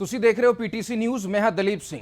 ਤੁਸੀਂ ਦੇਖ ਰਹੇ ਹੋ ਪੀਟੀਸੀ ਨਿਊਜ਼, ਮੈਂ ਹਾਂ ਦਲੀਪ ਸਿੰਘ।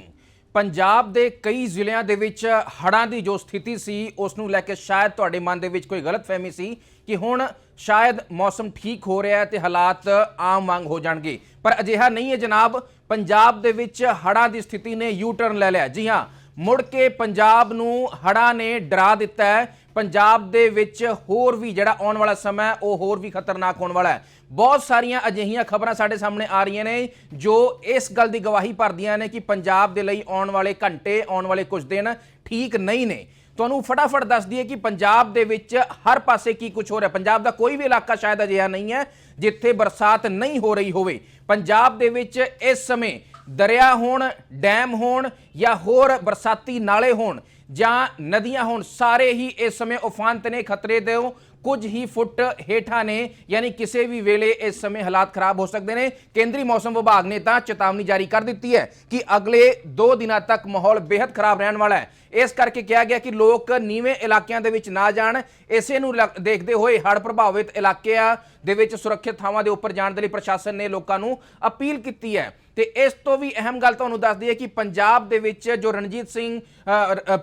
ਪੰਜਾਬ ਦੇ ਕਈ ਜ਼ਿਲ੍ਹਿਆਂ ਦੇ ਵਿੱਚ ਹੜ੍ਹਾਂ ਦੀ ਜੋ ਸਥਿਤੀ ਸੀ, ਉਸ ਨੂੰ ਲੈ ਕੇ ਸ਼ਾਇਦ ਤੁਹਾਡੇ ਮਨ ਦੇ ਵਿੱਚ ਕੋਈ ਗਲਤਫਹਿਮੀ ਸੀ ਕਿ ਹੁਣ ਸ਼ਾਇਦ ਮੌਸਮ ਠੀਕ ਹੋ ਰਿਹਾ ਹੈ ਤੇ ਹਾਲਾਤ ਆਮ ਵਾਂਗ ਹੋ ਜਾਣਗੇ। ਪਰ ਅਜਿਹਾ ਨਹੀਂ ਹੈ ਜਨਾਬ। ਪੰਜਾਬ ਦੇ ਵਿੱਚ ਹੜ੍ਹਾਂ ਦੀ ਸਥਿਤੀ ਨੇ ਯੂ ਟਰਨ ਲੈ ਲਿਆ। ਜੀ ਹਾਂ, ਮੁੜ ਕੇ ਪੰਜਾਬ ਨੂੰ ਹੜ੍ਹਾਂ ਨੇ ਡਰਾ ਦਿੱਤਾ ਹੈ। ਪੰਜਾਬ ਦੇ ਵਿੱਚ ਹੋਰ ਵੀ ਜਿਹੜਾ ਆਉਣ ਵਾਲਾ ਸਮਾਂ ਹੈ, ਉਹ ਹੋਰ ਵੀ ਖਤਰਨਾਕ ਹੋਣ ਵਾਲਾ ਹੈ। ਬਹੁਤ ਸਾਰੀਆਂ ਅਜਿਹੀਆਂ ਖਬਰਾਂ ਸਾਡੇ ਸਾਹਮਣੇ ਆ ਰਹੀਆਂ ਨੇ ਜੋ ਇਸ ਗੱਲ ਦੀ ਗਵਾਹੀ ਭਰਦੀਆਂ ਨੇ ਕਿ ਪੰਜਾਬ ਦੇ ਲਈ ਆਉਣ ਵਾਲੇ ਘੰਟੇ ਆਉਣ ਵਾਲੇ ਕੁਝ ਦਿਨ ਠੀਕ ਨਹੀਂ ਨੇ। ਤੁਹਾਨੂੰ ਫਟਾਫਟ ਦੱਸ ਦਈਏ ਕਿ ਪੰਜਾਬ ਦੇ ਵਿੱਚ ਹਰ ਪਾਸੇ ਕੀ ਕੁਝ ਹੋ ਰਿਹਾ। ਪੰਜਾਬ ਦਾ ਕੋਈ ਵੀ ਇਲਾਕਾ ਸ਼ਾਇਦ ਅਜਿਹਾ ਨਹੀਂ ਹੈ ਜਿੱਥੇ ਬਰਸਾਤ ਨਹੀਂ ਹੋ ਰਹੀ ਹੋਵੇ। ਪੰਜਾਬ ਦੇ ਵਿੱਚ ਇਸ ਸਮੇਂ ਦਰਿਆ ਹੋਣ ਡੈਮ ਹੋਣ ਜਾਂ ਹੋਰ ਬਰਸਾਤੀ ਨਾਲੇ ਹੋਣ ਜਾਂ ਨਦੀਆਂ ਹੋਣ ਸਾਰੇ ਹੀ ਇਸ ਸਮੇਂ ਉਫਾਨ ਤੇ ਨੇ ਖਤਰੇ ਦੇ ਕੁਝ ਹੀ ਫੁੱਟ ਹੇਠਾਂ ਨੇ ਯਾਨੀ ਕਿਸੇ ਵੀ ਵੇਲੇ ਇਸ ਸਮੇਂ ਹਾਲਾਤ ਖਰਾਬ ਹੋ ਸਕਦੇ ਨੇ ਕੇਂਦਰੀ ਮੌਸਮ ਵਿਭਾਗ ਨੇ ਤਾਂ ਚੇਤਾਵਨੀ ਜਾਰੀ ਕਰ ਦਿੱਤੀ ਹੈ ਕਿ ਅਗਲੇ 2 ਦਿਨਾਂ ਤੱਕ ਮਾਹੌਲ ਬੇहद ਖਰਾਬ ਰਹਿਣ ਵਾਲਾ ਹੈ ਇਸ ਕਰਕੇ ਕਿਹਾ ਗਿਆ ਕਿ ਲੋਕ ਨੀਵੇਂ ਇਲਾਕਿਆਂ ਦੇ ਵਿੱਚ ਨਾ ਜਾਣ। ਇਸੇ ਨੂੰ ਲੱਗ- ਦੇਖਦੇ ਹੋਏ ਹੜ੍ਹ ਪ੍ਰਭਾਵਿਤ ਇਲਾਕਿਆਂ ਦੇ ਵਿੱਚ ਸੁਰੱਖਿਅਤ ਥਾਵਾਂ ਦੇ ਉੱਪਰ ਜਾਣ ਦੇ ਲਈ ਪ੍ਰਸ਼ਾਸਨ ਨੇ ਲੋਕਾਂ ਨੂੰ ਅਪੀਲ ਕੀਤੀ ਹੈ। ਤੇ ਇਸ ਤੋਂ ਵੀ ਅਹਿਮ ਗੱਲ ਤੁਹਾਨੂੰ ਦੱਸ ਦਈਏ ਕਿ ਪੰਜਾਬ ਦੇ ਵਿੱਚ ਜੋ ਰਣਜੀਤ ਸਿੰਘ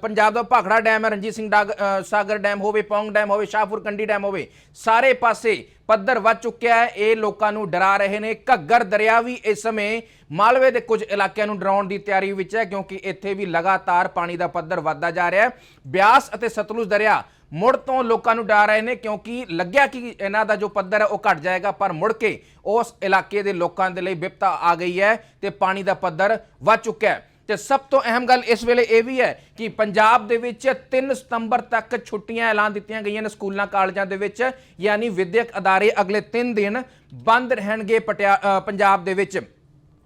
ਪੰਜਾਬ ਦਾ ਭਾਖੜਾ ਡੈਮ ਹੈ, ਰਣਜੀਤ ਸਿੰਘ ਡਾਗ- ਸਾਗਰ ਡੈਮ ਹੋਵੇ, ਪੌਂਗ ਡੈਮ ਹੋਵੇ, ਸ਼ਾਹਪੁਰ ਕੰਡੀ ਡੈਮ ਹੋਵੇ, ਸਾਰੇ ਪਾਸੇ ਪੱਧਰ ਵੱਧ ਚੁੱਕਿਆ ਹੈ। ਇਹ ਲੋਕਾਂ ਨੂੰ ਡਰਾ ਰਹੇ ਨੇ। ਘੱਗਰ ਦਰਿਆ ਵੀ ਇਸ ਸਮੇਂ ਮਾਲਵੇ ਦੇ ਕੁਝ ਇਲਾਕਿਆਂ ਨੂੰ ਡਰਾਉਣ ਦੀ ਤਿਆਰੀ ਵਿੱਚ ਹੈ, ਕਿਉਂਕਿ ਇੱਥੇ ਵੀ ਲਗਾਤਾਰ ਪਾਣੀ ਦਾ ਪੱਧਰ ਵੱਧਦਾ ਜਾ ਰਿਹਾ ਹੈ। ਬਿਆਸ ਅਤੇ ਸਤਲੁਜ ਦਰਿਆ ਮੁੜ ਤੋਂ ਲੋਕਾਂ ਨੂੰ ਡਰਾ ਰਹੇ ਨੇ, ਕਿਉਂਕਿ ਲੱਗਿਆ ਕਿ ਇਹਨਾਂ ਦਾ ਜੋ ਪੱਧਰ ਹੈ, ਉਹ ਘਟ ਜਾਏਗਾ, ਪਰ ਮੁੜ ਕੇ ਉਸ ਇਲਾਕੇ ਦੇ ਲੋਕਾਂ ਦੇ ਲਈ ਵਿਪਤਾ ਆ ਗਈ ਹੈ ਤੇ ਪਾਣੀ ਦਾ ਪੱਧਰ ਵੱਧ ਚੁੱਕਿਆ ਹੈ। ਤੇ ਸਭ ਤੋਂ ਅਹਿਮ ਗੱਲ ਇਸ ਵੇਲੇ ਇਹ ਵੀ ਹੈ ਕਿ ਪੰਜਾਬ ਦੇ ਵਿੱਚ 3 ਸਤੰਬਰ ਤੱਕ ਛੁੱਟੀਆਂ ਐਲਾਨ ਦਿੱਤੀਆਂ ਗਈਆਂ ਨੇ ਸਕੂਲਾਂ, ਕਾਲਜਾਂ ਦੇ ਵਿੱਚ, ਯਾਨੀ ਵਿਦਿਅਕ ਅਦਾਰੇ ਅਗਲੇ 3 ਦਿਨ ਬੰਦ ਰਹਿਣਗੇ ਪਟਿਆ- ਪੰਜਾਬ ਦੇ ਵਿੱਚ।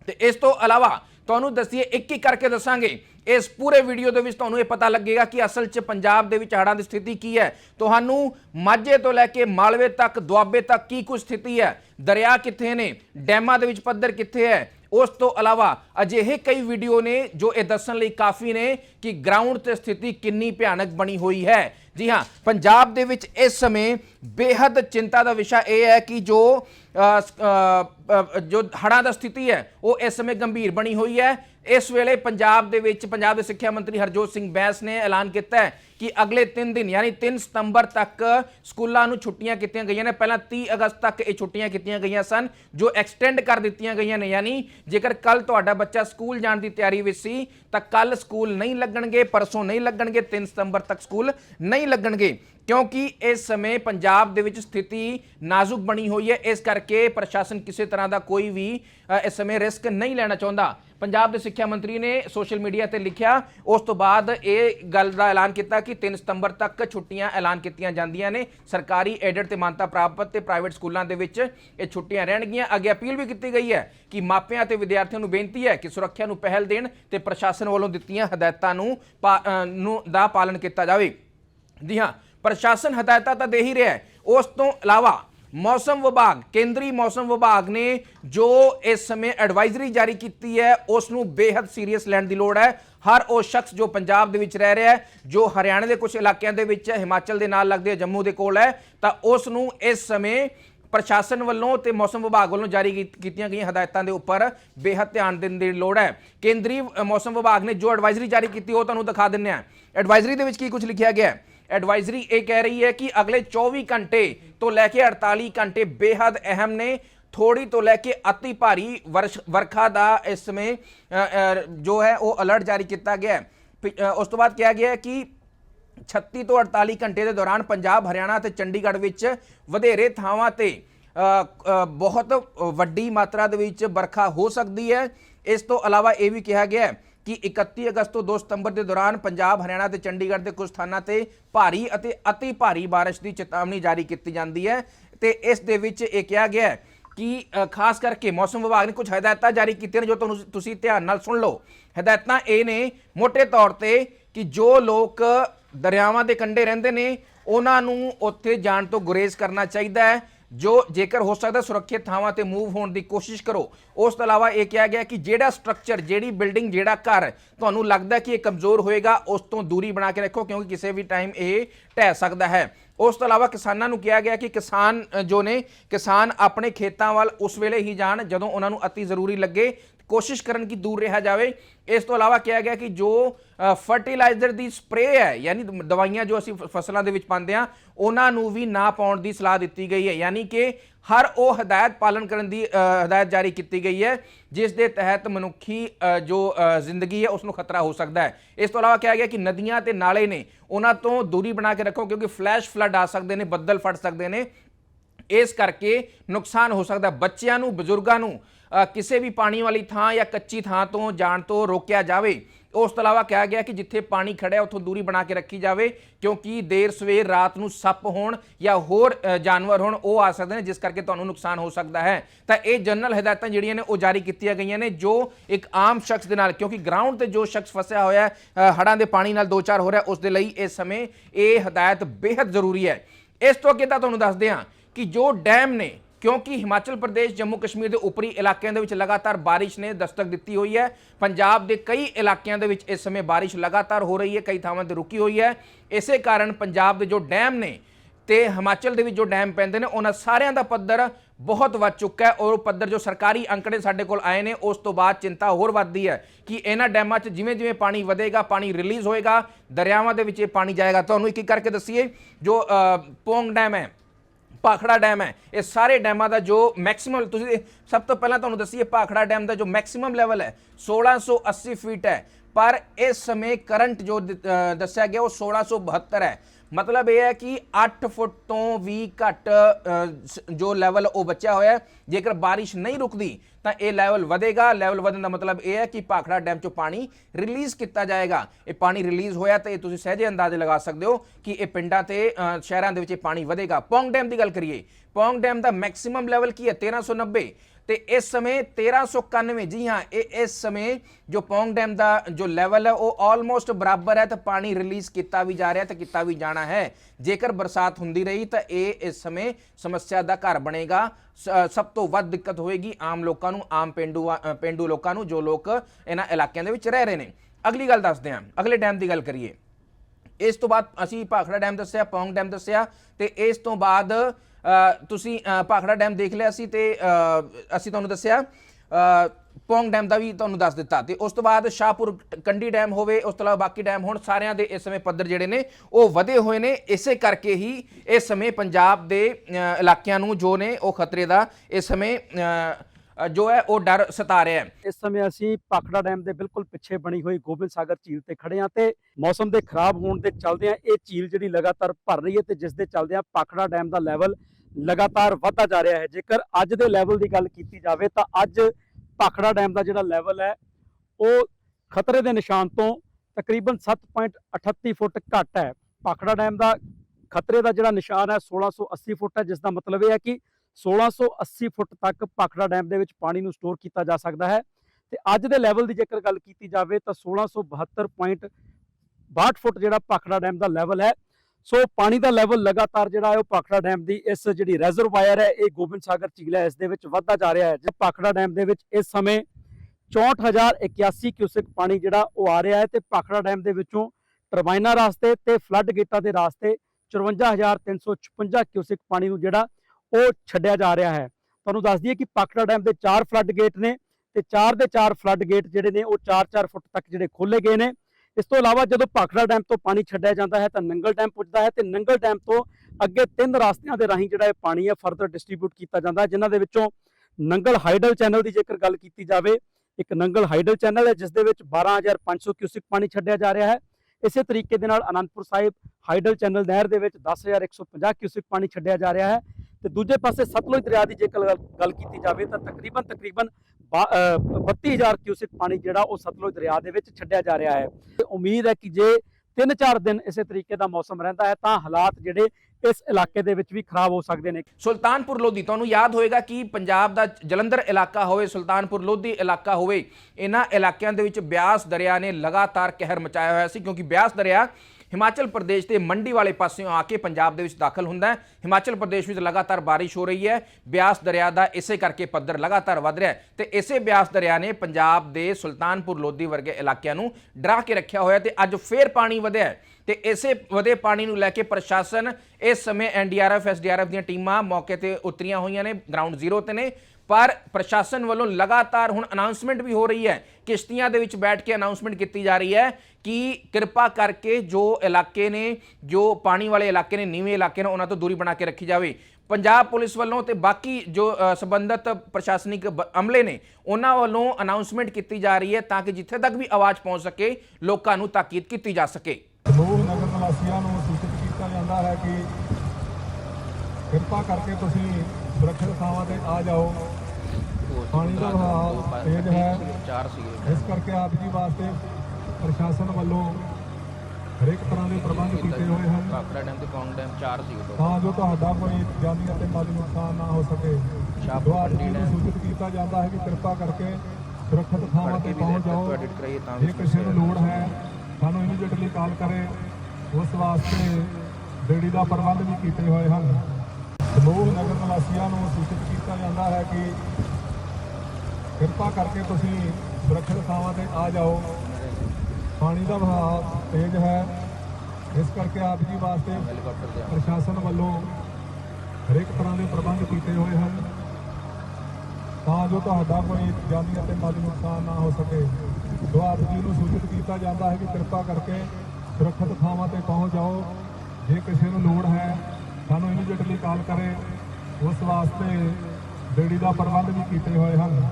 ਤੇ ਇਸ ਤੋਂ ਇਲਾਵਾ ਤੁਹਾਨੂੰ ਦੱਸੀਏ ਇੱਕ ਇੱਕ ਕਰਕੇ ਦੱਸਾਂਗੇ। ਇਸ ਪੂਰੇ ਵੀਡੀਓ ਦੇ ਵਿੱਚ ਤੁਹਾਨੂੰ ਇਹ ਪਤਾ ਲੱਗੇਗਾ ਕਿ ਅਸਲ 'ਚ ਪੰਜਾਬ ਦੇ ਵਿੱਚ ਹੜ੍ਹਾਂ ਦੀ ਸਥਿਤੀ ਕੀ ਹੈ। ਤੁਹਾਨੂੰ ਮਾਝੇ ਤੋਂ ਲੈ ਕੇ ਮਾਲਵੇ ਤੱਕ, ਦੁਆਬੇ ਤੱਕ ਕੀ ਕੁਝ ਸਥਿਤੀ ਹੈ? ਦਰਿਆ ਕਿੱਥੇ ਨੇ? ਡੈਮਾਂ ਦੇ ਵਿੱਚ ਪੱਧਰ ਕਿੱਥੇ ਹੈ? ਉਸ ਤੋਂ ਇਲਾਵਾ ਅਜਿਹੇ ਕਈ ਵੀਡੀਓ ਨੇ ਜੋ ਇਹ ਦੱਸਣ ਲਈ ਕਾਫੀ ਨੇ ਕਿ ਗਰਾਊਂਡ ਤੇ ਸਥਿਤੀ ਕਿੰਨੀ ਭਿਆਨਕ ਬਣੀ ਹੋਈ ਹੈ। ਜੀ ਹਾਂ, ਪੰਜਾਬ ਦੇ ਵਿੱਚ ਇਸ ਸਮੇਂ ਬੇਹੱਦ ਚਿੰਤਾ ਦਾ ਵਿਸ਼ਾ ਇਹ ਹੈ ਕਿ ਜੋ ਜੋ ਹੜ੍ਹਾਂ ਦਾ ਸਥਿਤੀ ਹੈ, ਉਹ ਇਸ ਸਮੇਂ ਗੰਭੀਰ ਬਣੀ ਹੋਈ ਹੈ। ਇਸ ਵੇਲੇ ਪੰਜਾਬ ਦੇ ਵਿੱਚ, ਪੰਜਾਬ ਦੇ ਸਿੱਖਿਆ ਮੰਤਰੀ ਹਰਜੋਤ ਸਿੰਘ ਬੈਂਸ ਨੇ ਐਲਾਨ ਕੀਤਾ ਹੈ ਕਿ ਅਗਲੇ 3 ਦਿਨ, ਯਾਨੀ 3 ਸਤੰਬਰ ਤੱਕ ਸਕੂਲਾਂ ਨੂੰ ਛੁੱਟੀਆਂ ਕੀਤੀਆਂ ਗਈਆਂ ਨੇ। ਪਹਿਲਾਂ 30 ਅਗਸਤ ਤੱਕ ਇਹ ਛੁੱਟੀਆਂ ਕੀਤੀਆਂ ਗਈਆਂ ਸਨ, ਜੋ ਐਕਸਟੈਂਡ ਕਰ ਦਿੱਤੀਆਂ ਗਈਆਂ ਨੇ। ਯਾਨੀ ਜੇਕਰ ਕੱਲ ਤੁਹਾਡਾ ਬੱਚਾ ਸਕੂਲ ਜਾਣ ਦੀ ਤਿਆਰੀ ਵਿੱਚ ਸੀ, ਤਾਂ ਕੱਲ ਸਕੂਲ ਨਹੀਂ ਲੱਗਣਗੇ ਪਰਸੋਂ ਨਹੀਂ ਲੱਗਣਗੇ 3 ਸਤੰਬਰ ਤੱਕ ਸਕੂਲ ਨਹੀਂ ਲੱਗਣਗੇ। ਕਿਉਂਕਿ ਇਸ ਸਮੇਂ ਪੰਜਾਬ ਦੇ ਵਿੱਚ ਸਥਿਤੀ ਨਾਜ਼ੁਕ ਬਣੀ ਹੋਈ ਹੈ। ਇਸ ਕਰਕੇ ਪ੍ਰਸ਼ਾਸਨ ਕਿਸੇ ਤਰ੍ਹਾਂ ਦਾ ਕੋਈ ਵੀ ਇਸ ਸਮੇਂ ਰਿਸਕ ਨਹੀਂ ਲੈਣਾ ਚਾਹੁੰਦਾ। ਪੰਜਾਬ ਦੇ ਸਿੱਖਿਆ ਮੰਤਰੀ ਨੇ ਸੋਸ਼ਲ ਮੀਡੀਆ ਤੇ ਲਿਖਿਆ, ਉਸ ਤੋਂ ਬਾਅਦ ਇਹ ਗੱਲ ਦਾ ਐਲਾਨ ਕੀਤਾ ਕਿ 3 ਸਤੰਬਰ ਤੱਕ ਛੁੱਟੀਆਂ ਐਲਾਨ ਕੀਤੀਆਂ ਜਾਂਦੀਆਂ ਨੇ। ਸਰਕਾਰੀ ਐਡਡ ਤੇ ਮਾਨਤਾ ਪ੍ਰਾਪਤ ਤੇ ਪ੍ਰਾਈਵੇਟ ਸਕੂਲਾਂ ਦੇ ਵਿੱਚ ਇਹ ਛੁੱਟੀਆਂ ਰਹਿਣਗੀਆਂ। ਅੱਗੇ ਅਪੀਲ ਵੀ ਕੀਤੀ ਗਈ ਹੈ ਕਿ ਮਾਪਿਆਂ ਤੇ ਵਿਦਿਆਰਥੀਆਂ ਨੂੰ ਬੇਨਤੀ ਹੈ ਕਿ ਸੁਰੱਖਿਆ ਨੂੰ ਪਹਿਲ ਦੇਣ ਤੇ ਪ੍ਰਸ਼ਾਸਨ ਵੱਲੋਂ ਦਿੱਤੀਆਂ ਹਦਾਇਤਾਂ ਨੂੰ ਪਾ- ਨੂੰ ਦਾ ਪਾਲਣ ਕੀਤਾ ਜਾਵੇ। ਜੀ ਹਾਂ ਪ੍ਰਸ਼ਾਸਨ ਹਦਾਇਤਾਂ ਤਾਂ ਦੇ ਹੀ ਰਿਹਾ ਹੈ। ਉਸ ਤੋਂ ਇਲਾਵਾ ਮੌਸਮ ਵਿਭਾਗ ਕੇਂਦਰੀ ਮੌਸਮ ਵਿਭਾਗ ਨੇ ਜੋ ਇਸ ਸਮੇਂ ਐਡਵਾਈਜ਼ਰੀ ਜਾਰੀ ਕੀਤੀ ਹੈ ਉਸ ਨੂੰ ਬੇहद ਸੀਰੀਅਸ ਲੈਣ ਦੀ ਲੋੜ ਹੈ। ਹਰ ਉਹ ਸ਼ਖਸ ਜੋ ਪੰਜਾਬ ਦੇ ਵਿੱਚ ਰਹਿ ਰਿਹਾ ਹੈ ਜੋ ਹਰਿਆਣਾ ਦੇ ਕੁਝ ਇਲਾਕਿਆਂ ਦੇ ਵਿੱਚ ਹੈ, ਹਿਮਾਚਲ ਦੇ ਨਾਲ ਲੱਗਦੇ ਜੰਮੂ ਦੇ ਕੋਲ ਹੈ ਤਾਂ ਉਸ ਨੂੰ ਇਸ ਸਮੇਂ ਪ੍ਰਸ਼ਾਸਨ ਵੱਲੋਂ ਤੇ ਮੌਸਮ ਵਿਭਾਗ ਵੱਲੋਂ ਜਾਰੀ ਕੀ- ਕੀਤੀਆਂ ਗਈਆਂ ਹਦਾਇਤਾਂ ਦੇ ਉੱਪਰ ਬੇਹੱਦ ਧਿਆਨ ਦੇਣ ਦੀ ਲੋੜ ਹੈ। ਕੇਂਦਰੀ ਮੌਸਮ ਵਿਭਾਗ ਨੇ ਜੋ ਐਡਵਾਈਜ਼ਰੀ ਜਾਰੀ ਕੀਤੀ ਉਹ ਤੁਹਾਨੂੰ ਦਿਖਾ ਦਿੰਨੇ ਆ ਐਡਵਾਈਜ਼ਰੀ ਦੇ ਵਿੱਚ ਕੀ ਕੁਝ ਲਿਖਿਆ ਗਿਆ ਹੈ? ਐਡਵਾਈਜ਼ਰੀ ਇਹ ਕਹਿ ਰਹੀ ਹੈ ਕਿ ਅਗਲੇ 24 ਘੰਟੇ ਤੋਂ ਲੈ ਕੇ 48 ਘੰਟੇ ਬੇहद ਅਹਿਮ ਨੇ। ਥੋੜੀ ਤੋਂ ਲੈ ਕੇ ਅਤੀ ਭਾਰੀ ਵਰਸ਼- ਵਰਖਾ ਦਾ ਇਸ ਸਮੇਂ ਜੋ ਹੈ ਉਹ ਅਲਰਟ ਜਾਰੀ ਕੀਤਾ ਗਿਆ ਹੈ। ਉਸ ਤੋਂ ਬਾਅਦ ਕਿਹਾ ਗਿਆ ਹੈ ਕਿ 36 ਤੋਂ 48 ਘੰਟੇ ਦੇ ਦੌਰਾਨ ਪੰਜਾਬ, ਹਰਿਆਣਾ ਤੇ ਚੰਡੀਗੜ੍ਹ ਵਿੱਚ ਵਧੇਰੇ ਥਾਵਾਂ ਤੇ ਬਹੁਤ ਵੱਡੀ ਮਾਤਰਾ ਦੇ ਵਿੱਚ ਵਰਖਾ ਹੋ ਸਕਦੀ ਹੈ। ਇਸ ਤੋਂ ਇਲਾਵਾ ਇਹ ਵੀ ਕਿਹਾ ਗਿਆ ਹੈ ਕਿ 31 ਅਗਸਤ ਤੋਂ 2 ਸਤੰਬਰ ਦੇ ਦੌਰਾਨ ਪੰਜਾਬ, ਹਰਿਆਣਾ ਤੇ ਚੰਡੀਗੜ੍ਹ ਦੇ ਕੁਝ ਸਥਾਨਾਂ ਤੇ ਭਾਰੀ ਅਤੇ ਅਤੀ ਭਾਰੀ ਬਾਰਿਸ਼ ਦੀ ਚੇਤਾਵਨੀ ਜਾਰੀ ਕੀਤੀ ਜਾਂਦੀ ਹੈ ਤੇ ਇਸ ਦੇ ਵਿੱਚ ਇਹ ਕਿਹਾ ਗਿਆ ਹੈ ਕਿ ਖਾਸ ਕਰਕੇ ਮੌਸਮ ਵਿਭਾਗ ਨੇ ਕੁਝ ਹਦਾਇਤਾਂ ਜਾਰੀ ਕੀਤੀਆਂ ਨੇ ਜੋ ਤੁਹਾਨੂੰ ਤੁਸੀਂ ਧਿਆਨ ਨਾਲ ਸੁਣ ਲਓ। ਹਦਾਇਤਾਂ ਇਹ ਨੇ ਮੋٹے ਤੌਰ ਤੇ ਕਿ ਜੋ ਲੋਕ ਦਰਿਆਵਾਂ ਦੇ ਕੰਢੇ ਰਹਿੰਦੇ ਨੇ, ਉਹਨਾਂ ਨੂੰ ਉੱਥੇ ਜਾਣ ਤੋਂ ਗੁਰੇਜ਼ ਕਰਨਾ ਚਾਹੀਦਾ ਹੈ। ਜੋ ਜੇਕਰ ਹੋ ਸਕਦਾ ਸੁਰੱਖਿਅਤ ਥਾਵਾਂ ਤੇ ਮੂਵ ਹੋਣ ਦੀ ਕੋਸ਼ਿਸ਼ ਕਰੋ। ਉਸ ਤੋਂ ਇਲਾਵਾ ਇਹ ਕਿਹਾ ਗਿਆ ਕਿ ਜਿਹੜਾ ਸਟਰਕਚਰ ਜਿਹੜੀ ਬਿਲਡਿੰਗ ਜਿਹੜਾ ਘਰ ਤੁਹਾਨੂੰ ਲੱਗਦਾ ਕਿ ਇਹ ਕਮਜ਼ੋਰ ਹੋਏਗਾ, ਉਸ ਤੋਂ ਦੂਰੀ ਬਣਾ ਕੇ ਰੱਖੋ, ਕਿਉਂਕਿ ਕਿਸੇ ਵੀ ਟਾਈਮ ਇਹ ਢਹਿ ਸਕਦਾ ਹੈ। ਉਸ ਤੋਂ ਇਲਾਵਾ ਕਿਸਾਨਾਂ ਨੂੰ ਕਿਹਾ ਗਿਆ ਕਿ ਕਿਸਾਨ ਜੋ ਨੇ ਕਿਸਾਨ ਆਪਣੇ ਖੇਤਾਂ ਵੱਲ ਉਸ ਵੇਲੇ ਹੀ ਜਾਣ, ਜਦੋਂ ਉਹਨਾਂ ਨੂੰ ਅਤੀ ਜ਼ਰੂਰੀ ਲੱਗੇ ਕੋਸ਼ਿਸ਼ ਕਰਨ ਕਿ ਦੂਰ ਰਿਹਾ ਜਾਵੇ। ਇਸ ਤੋਂ ਇਲਾਵਾ ਕਿਹਾ ਗਿਆ ਕਿ ਜੋ ਫਰਟੀਲਾਈਜ਼ਰ ਦੀ ਸਪਰੇਅ ਹੈ, ਯਾਨੀ ਦਵਾਈਆਂ ਜੋ ਅਸੀਂ ਫ- ਫਸਲਾਂ ਦੇ ਵਿੱਚ ਪਾਉਂਦੇ ਆ ਉਹਨਾਂ ਨੂੰ ਵੀ ਨਾ ਪਾਉਣ ਦੀ ਸਲਾਹ ਦਿੱਤੀ ਗਈ ਹੈ। ਯਾਨੀ ਕਿ ਹਰ ਉਹ ਹਦਾਇਤ ਪਾਲਣ ਕਰਨ ਦੀ ਹਦਾਇਤ ਜਾਰੀ ਕੀਤੀ ਗਈ ਹੈ, ਜਿਸ ਦੇ ਤਹਿਤ ਮਨੁੱਖੀ ਜੋ ਜ਼ਿੰਦਗੀ ਹੈ ਉਸ ਨੂੰ ਖਤਰਾ ਹੋ ਸਕਦਾ ਹੈ। ਇਸ ਤੋਂ ਇਲਾਵਾ ਕਿਹਾ ਗਿਆ ਕਿ ਨਦੀਆਂ ਤੇ ਨਾਲੇ ਨੇ, ਉਹਨਾਂ ਤੋਂ ਦੂਰੀ ਬਣਾ ਕੇ ਰੱਖੋ, ਕਿਉਂਕਿ ਫਲੈਸ਼ ਫਲੱਡ ਆ ਸਕਦੇ ਨੇ, ਬੱਦਲ ਫਟ ਸਕਦੇ ਨੇ। ਇਸ ਕਰਕੇ ਨੁਕਸਾਨ ਹੋ ਸਕਦਾ ਬੱਚਿਆਂ ਨੂੰ, ਬਜ਼ੁਰਗਾਂ ਨੂੰ ਕਿਸੇ ਵੀ ਪਾਣੀ ਵਾਲੀ ਥਾਂ ਜਾਂ ਕੱਚੀ ਥਾਂ ਤੋਂ ਜਾਣ ਤੋਂ ਰੋਕਿਆ ਜਾਵੇ। ਉਸ ਤੋਂ ਇਲਾਵਾ ਕਿਹਾ ਗਿਆ ਕਿ ਜਿੱਥੇ ਪਾਣੀ ਖੜਿਆ ਉੱਥੋਂ ਦੂਰੀ ਬਣਾ ਕੇ ਰੱਖੀ ਜਾਵੇ, ਕਿਉਂਕਿ ਦੇਰ ਸਵੇਰ ਰਾਤ ਨੂੰ ਸੱਪ ਹੋਣ ਜਾਂ ਹੋਰ ਜਾਨਵਰ ਹੋਣ, ਉਹ ਆ ਸਕਦੇ ਨੇ, ਜਿਸ ਕਰਕੇ ਤੁਹਾਨੂੰ ਨੁਕਸਾਨ ਹੋ ਸਕਦਾ ਹੈ। ਤਾਂ ਇਹ ਜਨਰਲ ਹਦਾਇਤਾਂ ਜਿਹੜੀਆਂ ਨੇ, ਉਹ ਜਾਰੀ ਕੀਤੀਆਂ ਗਈਆਂ ਨੇ, ਜੋ ਇੱਕ ਆਮ ਸ਼ਖਸ ਦੇ ਨਾਲ, ਕਿਉਂਕਿ ਗਰਾਊਂਡ ਤੇ ਜੋ ਸ਼ਖਸ ਫਸਿਆ ਹੋਇਆ ਹੈ ਹੜਾਂ ਦੇ ਪਾਣੀ ਨਾਲ ਦੋ ਚਾਰ ਹੋ ਰਿਹਾ, ਉਸ ਦੇ ਲਈ ਇਸ ਸਮੇਂ ਇਹ ਹਦਾਇਤ ਬੇहद ਜ਼ਰੂਰੀ ਹੈ। ਇਸ ਤੋਂ ਅੱਗੇ ਤਾਂ ਤੁਹਾਨੂੰ ਦੱਸਦੇ ਹਾਂ ਕਿ ਜੋ ਡੈਮ ਨੇ ਕਿਉਂਕਿ ਹਿਮਾਚਲ ਪ੍ਰਦੇਸ਼ ਜੰਮੂ ਕਸ਼ਮੀਰ ਦੇ ਉੱਪਰੀ ਇਲਾਕਿਆਂ ਦੇ ਵਿੱਚ ਲਗਾਤਾਰ ਬਾਰਿਸ਼ ਨੇ ਦਸਤਕ ਦਿੱਤੀ ਹੋਈ ਹੈ। ਪੰਜਾਬ ਦੇ ਕਈ ਇਲਾਕਿਆਂ ਦੇ ਵਿੱਚ ਇਸ ਸਮੇਂ ਬਾਰਿਸ਼ ਲਗਾਤਾਰ ਹੋ ਰਹੀ ਹੈ ਕਈ ਥਾਵਾਂ ਤੇ ਰੁਕੀ ਹੋਈ ਹੈ। ਇਸੇ ਕਾਰਨ ਪੰਜਾਬ ਦੇ ਜੋ ਡੈਮ ਨੇ ਤੇ ਹਿਮਾਚਲ ਦੇ ਵਿੱਚ ਜੋ ਡੈਮ ਪੈਂਦੇ ਨੇ ਉਹਨਾਂ ਸਾਰਿਆਂ ਦਾ ਪੱਧਰ ਬਹੁਤ ਵੱਧ ਚੁੱਕਾ ਹੈ ਔਰ ਉਹ ਪੱਧਰ ਜੋ ਸਰਕਾਰੀ ਅੰਕੜੇ ਸਾਡੇ ਕੋਲ ਆਏ ਨੇ ਉਸ ਤੋਂ ਬਾਅਦ ਚਿੰਤਾ ਹੋਰ ਵੱਧਦੀ ਹੈ ਕਿ ਇਹਨਾਂ ਡੈਮਾਂ 'ਚ ਜਿਵੇਂ ਜਿਵੇਂ ਪਾਣੀ ਵਧੇਗਾ ਪਾਣੀ ਰਿਲੀਜ਼ ਹੋਏਗਾ ਦਰਿਆਵਾਂ ਦੇ ਵਿੱਚ ਇਹ ਪਾਣੀ ਜਾਏਗਾ। ਤੁਹਾਨੂੰ ਇੱਕ ਇੱਕ ਕਰਕੇ ਦੱਸੀਏ ਜੋ ਅ, ਪੋਂਗ ਡੈਮ ਹੈ ਭਾਖੜਾ ਡੈਮ ਹੈ। ਇਹ ਸਾਰੇ ਡੈਮਾਂ ਦਾ ਜੋ ਮੈਕਸਿਮਮ, ਤੁਸੀਂ ਸਭ ਤੋਂ ਪਹਿਲਾਂ ਤੁਹਾਨੂੰ ਦੱਸੀਏ, ਭਾਖੜਾ ਡੈਮ ਦਾ ਜੋ ਮੈਕਸਿਮਮ ਲੈਵਲ ਹੈ 1680 ਫੀਟ ਹੈ। ਪਰ ਇਸ ਸਮੇਂ ਕਰੰਟ ਜੋ ਦੱਸਿਆ ਗਿਆ, ਉਹ 1672 ਹੈ। ਮਤਲਬ ਇਹ ਹੈ ਕਿ 8 ਫੁੱਟ ਤੋਂ ਵੀ ਘੱਟ ਜੋ ਲੈਵਲ ਉਹ ਬਚਿਆ ਹੋਇਆ ਜੇਕਰ ਬਾਰਿਸ਼ ਨਹੀਂ ਰੁਕਦੀ ਤਾਂ ਇਹ ਲੈਵਲ ਵਧੇਗਾ। ਲੈਵਲ ਵਧਣ ਦਾ ਮਤਲਬ ਇਹ ਹੈ ਕਿ ਭਾਖੜਾ ਡੈਮ ਚੋਂ ਪਾਣੀ ਰਿਲੀਜ਼ ਕੀਤਾ ਜਾਏਗਾ। ਇਹ ਪਾਣੀ ਰਿਲੀਜ਼ ਹੋਇਆ ਤਾਂ ਇਹ ਤੁਸੀਂ ਸਹਿਜੇ ਅੰਦਾਜ਼ੇ ਲਗਾ ਸਕਦੇ ਹੋ ਕਿ ਇਹ ਪਿੰਡਾਂ ਤੇ ਸ਼ਹਿਰਾਂ ਦੇ ਵਿੱਚ ਇਹ ਪਾਣੀ ਵਧੇਗਾ। ਪੌਂਗ ਡੈਮ ਦੀ ਗੱਲ ਕਰੀਏ। ਪੌਂਗ ਡੈਮ ਦਾ ਮੈਕਸਿਮਮ ਲੈਵਲ ਕੀ ਹੈ? 1390 ਤੇ ਇਸ ਸਮੇਂ 1391 ਜੀ ਹਾਂ ਇਹ ਇਸ ਸਮੇਂ ਜੋ ਪੌਂਗ ਡੈਮ ਦਾ ਜੋ ਲੈਵਲ ਹੈ ਉਹ ਆਲਮੋਸਟ ਬਰਾਬਰ ਹੈ ਤੇ ਪਾਣੀ ਰਿਲੀਜ਼ ਕੀਤਾ ਵੀ ਜਾ ਰਿਹਾ ਤੇ ਕੀਤਾ ਵੀ ਜਾਣਾ ਹੈ। ਜੇਕਰ ਬਰਸਾਤ ਹੁੰਦੀ ਰਹੀ ਤਾਂ ਇਹ ਇਸ ਸਮੇਂ ਸਮੱਸਿਆ ਦਾ ਘਰ ਬਣੇਗਾ। ਸ- ਸਭ ਤੋਂ ਵੱਧ ਦਿੱਕਤ ਹੋਏਗੀ ਆਮ ਲੋਕਾਂ ਨੂੰ ਆਮ ਪਿੰਡੂ ਅ, ਪਿੰਡੂ ਲੋਕਾਂ ਨੂੰ ਜੋ ਲੋਕ ਇਹਨਾਂ ਇਲਾਕਿਆਂ ਦੇ ਵਿੱਚ ਰਹਿ ਰਹੇ ਨੇ। ਅਗਲੀ ਗੱਲ ਦੱਸਦੇ ਹਾਂ ਅਗਲੇ ਡੈਮ ਦੀ ਗੱਲ ਕਰੀਏ। ਇਸ ਤੋਂ ਬਾਅਦ ਅਸੀਂ ਭਾਖੜਾ ਡੈਮ ਦੱਸਿਆ ਪੌਂਗ ਡੈਮ ਦੱਸਿਆ ਤੇ ਇਸ ਤੋਂ ਬਾਅਦ ਤੁਸੀਂ ਅ, ਭਾਖੜਾ ਡੈਮ ਦੇਖ ਲਿਆ ਸੀ ਤੇ ਅਸੀਂ ਤੁਹਾਨੂੰ ਦੱਸਿਆ ਪੌਂਗ ਡੈਮ ਦਾ ਵੀ ਤੁਹਾਨੂੰ ਦੱਸ ਦਿੱਤਾ। ਤੇ ਉਸ ਤੋਂ ਬਾਅਦ ਸ਼ਾਹਪੁਰ ਕੰਡੀ ਡੈਮ ਹੋਵੇ ਉਸ ਤੋਂ ਇਲਾਵਾ ਬਾਕੀ ਡੈਮ ਹੁਣ ਸਾਰਿਆਂ ਦੇ ਇਸ ਸਮੇਂ ਪੱਧਰ ਜਿਹੜੇ ਨੇ ਉਹ ਵਧੇ ਹੋਏ ਨੇ। ਇਸੇ ਕਰਕੇ ਹੀ ਇਸ ਸਮੇਂ ਪੰਜਾਬ ਦੇ ਇਲਾਕਿਆਂ ਨੂੰ ਜੋ ਨੇ ਉਹ ਖਤਰੇ ਦਾ ਇਸ ਸਮੇਂ ਜੋ ਹੈ ਉਹ ਡਰ ਸਤਾ ਰਿਹਾ ਹੈ। ਇਸ ਸਮੇਂ ਅਸੀਂ ਪਾਖੜਾ ਡੈਮ ਦੇ ਬਿਲਕੁਲ ਪਿੱਛੇ ਬਣੀ ਹੋਈ ਗੋਬਿੰਦ ਸਾਗਰ ਝੀਲ ਤੇ ਖੜੇ ਹਾਂ ਤੇ ਮੌਸਮ ਦੇ ਖਰਾਬ ਹੋਣ ਦੇ ਚੱਲਦੇ ਆ ਇਹ ਝੀਲ ਜਿਹੜੀ ਲਗਾਤਾਰ ਭਰ ਰਹੀ ਹੈ ਤੇ ਜਿਸ ਦੇ ਚੱਲਦੇ ਆ ਪਾਖੜਾ ਡੈਮ ਦਾ ਲੈਵਲ ਲਗਾਤਾਰ ਵਧਦਾ ਜਾ ਰਿਹਾ ਹੈ। ਜੇਕਰ ਅੱਜ ਦੇ ਲੈਵਲ ਦੀ ਗੱਲ ਕੀਤੀ ਜਾਵੇ ਤਾਂ ਅੱਜ ਭਾਖੜਾ ਡੈਮ ਦਾ ਜਿਹੜਾ ਲੈਵਲ ਹੈ, ਉਹ ਖਤਰੇ ਦੇ ਨਿਸ਼ਾਨ ਤੋਂ ਤਕਰੀਬਨ 7.38 ਫੁੱਟ ਘੱਟ ਹੈ। ਭਾਖੜਾ ਡੈਮ ਦਾ ਖਤਰੇ ਦਾ ਜਿਹੜਾ ਨਿਸ਼ਾਨ ਹੈ 1680 ਫੁੱਟ ਹੈ ਜਿਸ ਦਾ ਮਤਲਬ ਇਹ ਹੈ ਕਿ 1680 ਫੁੱਟ ਤੱਕ ਭਾਖੜਾ ਡੈਮ ਦੇ ਵਿੱਚ ਪਾਣੀ ਨੂੰ ਸਟੋਰ ਕੀਤਾ ਜਾ ਸਕਦਾ ਹੈ। ਤੇ ਅੱਜ ਦੇ ਲੈਵਲ ਦੀ ਜੇਕਰ ਗੱਲ ਕੀਤੀ ਜਾਵੇ ਤਾਂ 1672.62 ਫੁੱਟ ਜਿਹੜਾ ਭਾਖੜਾ ਡੈਮ ਦਾ ਲੈਵਲ ਹੈ ਸੋ ਪਾਣੀ ਦਾ ਲੈਵਲ ਲਗਾਤਾਰ ਜਿਹੜਾ ਹੈ ਉਹ ਪਾਖੜਾ ਡੈਮ ਦੀ ਇਸ ਜਿਹੜੀ ਰੈਜ਼ਰਵਾਇਰ ਹੈ, ਇਹ ਗੋਬਿੰਦ ਸਾਗਰ ਝੀਲ ਇਸ ਦੇ ਵਿੱਚ ਵੱਧਦਾ ਜਾ ਰਿਹਾ ਹੈ। ਜੇ ਪਾਖੜਾ ਡੈਮ ਦੇ ਵਿੱਚ ਇਸ ਸਮੇਂ 64081 ਕਿਊਸਿਕ ਪਾਣੀ ਜਿਹੜਾ ਉਹ ਆ ਰਿਹਾ ਹੈ ਤੇ ਪਾਖੜਾ ਡੈਮ ਦੇ ਵਿੱਚੋਂ ਟਰਬਾਈਨਾਂ ਰਾਸਤੇ ਤੇ ਫਲੱਡ ਗੇਟਾਂ ਦੇ ਰਾਸਤੇ 54356 ਕਿਊਸਿਕ ਪਾਣੀ ਨੂੰ ਜਿਹੜਾ ਉਹ ਛੱਡਿਆ ਜਾ ਰਿਹਾ ਹੈ। ਤੁਹਾਨੂੰ ਦੱਸ ਦਈਏ ਕਿ ਪਾਖੜਾ ਡੈਮ ਦੇ ਚਾਰ ਫਲੱਡ ਗੇਟ ਨੇ ਤੇ ਚਾਰ ਦੇ ਚਾਰ ਫਲੱਡ ਗੇਟ ਜਿਹੜੇ ਨੇ ਉਹ 4-4 ਫੁੱਟ ਤੱਕ ਜਿਹੜੇ ਖੋਲੇ ਗਏ ਨੇ। ਇਸ ਤੋਂ ਇਲਾਵਾ ਜਦੋਂ ਭਾਖੜਾ ਡੈਮ ਤੋਂ ਪਾਣੀ ਛੱਡਿਆ ਜਾਂਦਾ ਹੈ ਤਾਂ ਨੰਗਲ ਡੈਮ ਪੁੱਜਦਾ ਹੈ ਤੇ ਨੰਗਲ ਡੈਮ ਤੋਂ ਅੱਗੇ ਤਿੰਨ ਰਾਸਤਿਆਂ ਦੇ ਰਾਹੀਂ ਜਿਹੜਾ ਇਹ ਪਾਣੀ ਹੈ ਫਰਦਰ ਡਿਸਟ੍ਰੀਬਿਊਟ ਕੀਤਾ ਜਾਂਦਾ ਹੈ, ਜਿਨ੍ਹਾਂ ਦੇ ਵਿੱਚੋਂ ਨੰਗਲ ਹਾਈਡਲ ਚੈਨਲ ਦੀ ਜੇਕਰ ਗੱਲ ਕੀਤੀ ਜਾਵੇ, ਇੱਕ ਨੰਗਲ ਹਾਈਡਲ ਚੈਨਲ ਹੈ, ਜਿਸ ਦੇ ਵਿੱਚ 12500 ਕਿਊਸਿਕ ਪਾਣੀ ਛੱਡਿਆ ਜਾ ਰਿਹਾ ਹੈ। ਇਸੇ ਤਰੀਕੇ ਦੇ ਨਾਲ ਅਨੰਦਪੁਰ ਸਾਹਿਬ ਹਾਈਡਲ ਚੈਨਲ ਨਹਿਰ ਦੇ ਵਿੱਚ 10150 ਕਿਊਸਿਕ ਪਾਣੀ ਛੱਡਿਆ ਜਾ ਰਿਹਾ ਹੈ। ਤੇ ਦੂਜੇ ਪਾਸੇ ਸਤਲੁਜ ਦਰਿਆ ਦੀ ਜੇਕਰ ਗੱਲ- ਕੀਤੀ ਜਾਵੇ ਤਾਂ ਤਕਰੀਬਨ ਤਕਰੀਬਨ 32000 ਕਿਊਸਿਕ ਪਾਣੀ ਜਿਹੜਾ ਉਹ ਸਤਲੁਜ ਦਰਿਆ ਦੇ ਵਿੱਚ ਛੱਡਿਆ ਜਾ ਰਿਹਾ ਹੈ। ਉਮੀਦ ਹੈ ਕਿ ਜੇ 3-4 ਦਿਨ ਇਸੇ ਤਰੀਕੇ ਦਾ ਮੌਸਮ ਰਹਿੰਦਾ ਹੈ, ਤਾਂ ਹਾਲਾਤ ਜਿਹੜੇ ਇਸ ਇਲਾਕੇ ਦੇ ਵਿੱਚ ਵੀ ਖਰਾਬ ਹੋ ਸਕਦੇ ਨੇ। ਸੁਲਤਾਨਪੁਰ ਲੋਧੀ, ਤੁਹਾਨੂੰ ਯਾਦ ਹੋਏਗਾ ਕਿ ਪੰਜਾਬ ਦਾ ਜਲੰਧਰ ਇਲਾਕਾ ਹੋਵੇ, ਸੁਲਤਾਨਪੁਰ ਲੋਧੀ ਇਲਾਕਾ ਹੋਵੇ, ਇਹਨਾਂ ਇਲਾਕਿਆਂ ਦੇ ਵਿੱਚ ਬਿਆਸ ਦਰਿਆ ਨੇ ਲਗਾਤਾਰ ਕਹਿਰ ਮਚਾਇਆ ਹੋਇਆ ਸੀ, ਕਿਉਂਕਿ ਬਿਆਸ ਦਰਿਆ ਹਿਮਾਚਲ ਪ੍ਰਦੇਸ਼ ਦੇ ਮੰਡੀ ਵਾਲੇ ਪਾਸਿਓਂ ਆ ਕੇ ਪੰਜਾਬ ਦੇ ਵਿੱਚ ਦਾਖਲ ਹੁੰਦਾ ਹੈ। ਹਿਮਾਚਲ ਪ੍ਰਦੇਸ਼ ਵਿੱਚ ਲਗਾਤਾਰ ਬਾਰਿਸ਼ ਹੋ ਰਹੀ ਹੈ। ਬਿਆਸ ਦਰਿਆ ਦਾ ਇਸੇ ਕਰਕੇ ਪੱਧਰ ਲਗਾਤਾਰ ਵਧ ਰਿਹਾ ਹੈ ਤੇ ਇਸੇ ਬਿਆਸ ਦਰਿਆ ਨੇ ਪੰਜਾਬ ਦੇ ਸੁਲਤਾਨਪੁਰ ਲੋਧੀ ਵਰਗੇ ਇਲਾਕਿਆਂ ਨੂੰ ਡਰਾ ਕੇ ਰੱਖਿਆ ਹੋਇਆ ਤੇ ਅੱਜ ਫੇਰ ਪਾਣੀ ਵਧਿਆ ਹੈ ਤੇ ਇਸੇ ਵਧੇ ਪਾਣੀ ਨੂੰ ਲੈ ਕੇ ਪ੍ਰਸ਼ਾਸਨ ਇਸ ਸਮੇਂ ਐਨਡੀਆਰਐਫ ਐਸਡੀਆਰਐਫ ਦੀਆਂ ਟੀਮਾਂ ਮੌਕੇ ਤੇ ਉਤਰੀਆਂ ਹੋਈਆਂ ਨੇ। ਗਰਾਊਂਡ ਜ਼ੀਰੋ ਤੇ ਨੇ। ਪਰ ਪ੍ਰਸ਼ਾਸਨ ਵੱਲੋਂ ਲਗਾਤਾਰ ਹੁਣ ਅਨਾਉਂਸਮੈਂਟ ਵੀ ਹੋ ਰਹੀ ਹੈ ਕਿਸ਼ਤੀਆਂ ਦੇ ਵਿੱਚ ਬੈਠ ਕੇ ਅਨਾਉਂਸਮੈਂਟ ਕੀਤੀ ਜਾ ਰਹੀ ਹੈ ਕਿ ਕਿਰਪਾ ਕਰਕੇ ਜੋ ਇਲਾਕੇ ਨੇ ਜੋ ਪਾਣੀ ਵਾਲੇ ਇਲਾਕੇ ਨੇ ਨੀਵੇਂ ਇਲਾਕੇ ਨੇ ਉਹਨਾਂ ਤੋਂ ਦੂਰੀ ਬਣਾ ਕੇ ਰੱਖੀ ਜਾਵੇ। ਪੰਜਾਬ ਪੁਲਿਸ ਵੱਲੋਂ ਤੇ ਬਾਕੀ ਜੋ ਅ, ਪ੍ਰਸ਼ਾਸਨਿਕ ਬ- ਅਮਲੇ ਨੇ ਉਹਨਾਂ ਵੱਲੋਂ ਅਨਾਉਂਸਮੈਂਟ ਕੀਤੀ ਜਾ ਰਹੀ ਹੈ ਤਾਂ ਕਿ ਜਿੱਥੇ ਤੱਕ ਵੀ ਆਵਾਜ਼ ਪਹੁੰਚ ਸਕੇ ਲੋਕਾਂ ਨੂੰ ਤਾਕੀਦ ਕੀਤੀ ਜਾ ਸਕੇ। ਸਮੂਹ ਨਗਰ ਨਿਵਾਸੀਆਂ ਨੂੰ ਸੂਚਿਤ ਕੀਤਾ ਜਾਂਦਾ ਹੈ ਕਿ ਕਿਰਪਾ ਕਰਕੇ ਤੁਸੀਂ ਸੁਰੱਖਿਅਤ ਥਾਵਾਂ ਤੇ ਆ ਜਾਓ। ਪਾਣੀ ਦਾ ਵਹਾਅ ਤੇਜ਼ ਹੈ। ਚਾਰ ਸੀਗੇ ਇਸ ਕਰਕੇ ਆਪ ਜੀ ਵਾਸਤੇ ਪ੍ਰਸ਼ਾਸਨ ਵੱਲੋਂ ਹਰੇਕ ਤਰ੍ਹਾਂ ਦੇ ਪ੍ਰਬੰਧ ਕੀਤੇ ਹੋਏ ਹਨ। ਕਾਕੜਾ ਡੈਮ ਤੇ ਪੌਂਗ ਡੈਮ ਚਾਰ ਸੀਗੇ ਤਾਂ। ਜੋ ਤੁਹਾਡਾ ਕੋਈ ਜਾਨੀ ਅਤੇ ਮਾਲੀ ਨੁਕਸਾਨ ਨਾ ਹੋ ਸਕੇ। ਸ਼ਾਹਪੁਰ ਡੈਮ। ਸੂਚਿਤ ਕੀਤਾ ਜਾਂਦਾ ਹੈ ਕਿ ਕਿਰਪਾ ਕਰਕੇ ਸੁਰੱਖਿਅਤ ਥਾਵਾਂ ਤੇ ਪਹੁੰਚ ਜਾਓ। ਜੇ ਕਿਸੇ ਨੂੰ ਲੋੜ ਹੈ ਸਾਨੂੰ ਇਮੀਡੀਏਟਲੀ ਕਾਲ ਕਰੇ। ਉਸ ਵਾਸਤੇ ਬੇੜੀ ਦਾ ਪ੍ਰਬੰਧ ਵੀ ਕੀਤੇ ਹੋਏ ਹਨ। ਸਮੂਹ ਨਗਰ ਨਿਵਾਸੀਆਂ ਨੂੰ ਸੂਚਿਤ ਕੀਤਾ ਜਾਂਦਾ ਹੈ ਕਿ ਕਿਰਪਾ ਕਰਕੇ ਤੁਸੀਂ ਸੁਰੱਖਿਅਤ ਥਾਵਾਂ ਤੇ ਆ ਜਾਓ। ਪਾਣੀ ਦਾ ਵਹਾਅ ਤੇਜ਼ ਹੈ। ਇਸ ਕਰਕੇ ਆਪ ਜੀ ਵਾਸਤੇ ਪ੍ਰਸ਼ਾਸਨ ਵੱਲੋਂ ਹਰੇਕ ਤਰ੍ਹਾਂ ਦੇ ਪ੍ਰਬੰਧ ਕੀਤੇ ਹੋਏ ਹਨ। ਤਾਂ ਜੋ ਤੁਹਾਡਾ ਕੋਈ ਜਾਨੀ ਅਤੇ ਮਾਲੀ ਨੁਕਸਾਨ ਨਾ ਹੋ ਸਕੇ। ਸੋ ਆਪ ਜੀ ਨੂੰ ਸੂਚਿਤ ਕੀਤਾ ਜਾਂਦਾ ਹੈ ਕਿ ਕਿਰਪਾ ਕਰਕੇ ਸੁਰੱਖਿਅਤ ਥਾਵਾਂ ਤੇ ਪਹੁੰਚ ਜਾਓ। ਜੇ ਕਿਸੇ ਨੂੰ ਲੋੜ ਹੈ ਸਾਨੂੰ ਇਮੀਡੀਏਟਲੀ ਕਾਲ ਕਰੇ। ਉਸ ਵਾਸਤੇ ਬੇੜੀ ਦਾ ਪ੍ਰਬੰਧ ਵੀ ਕੀਤੇ ਹੋਏ ਹਨ।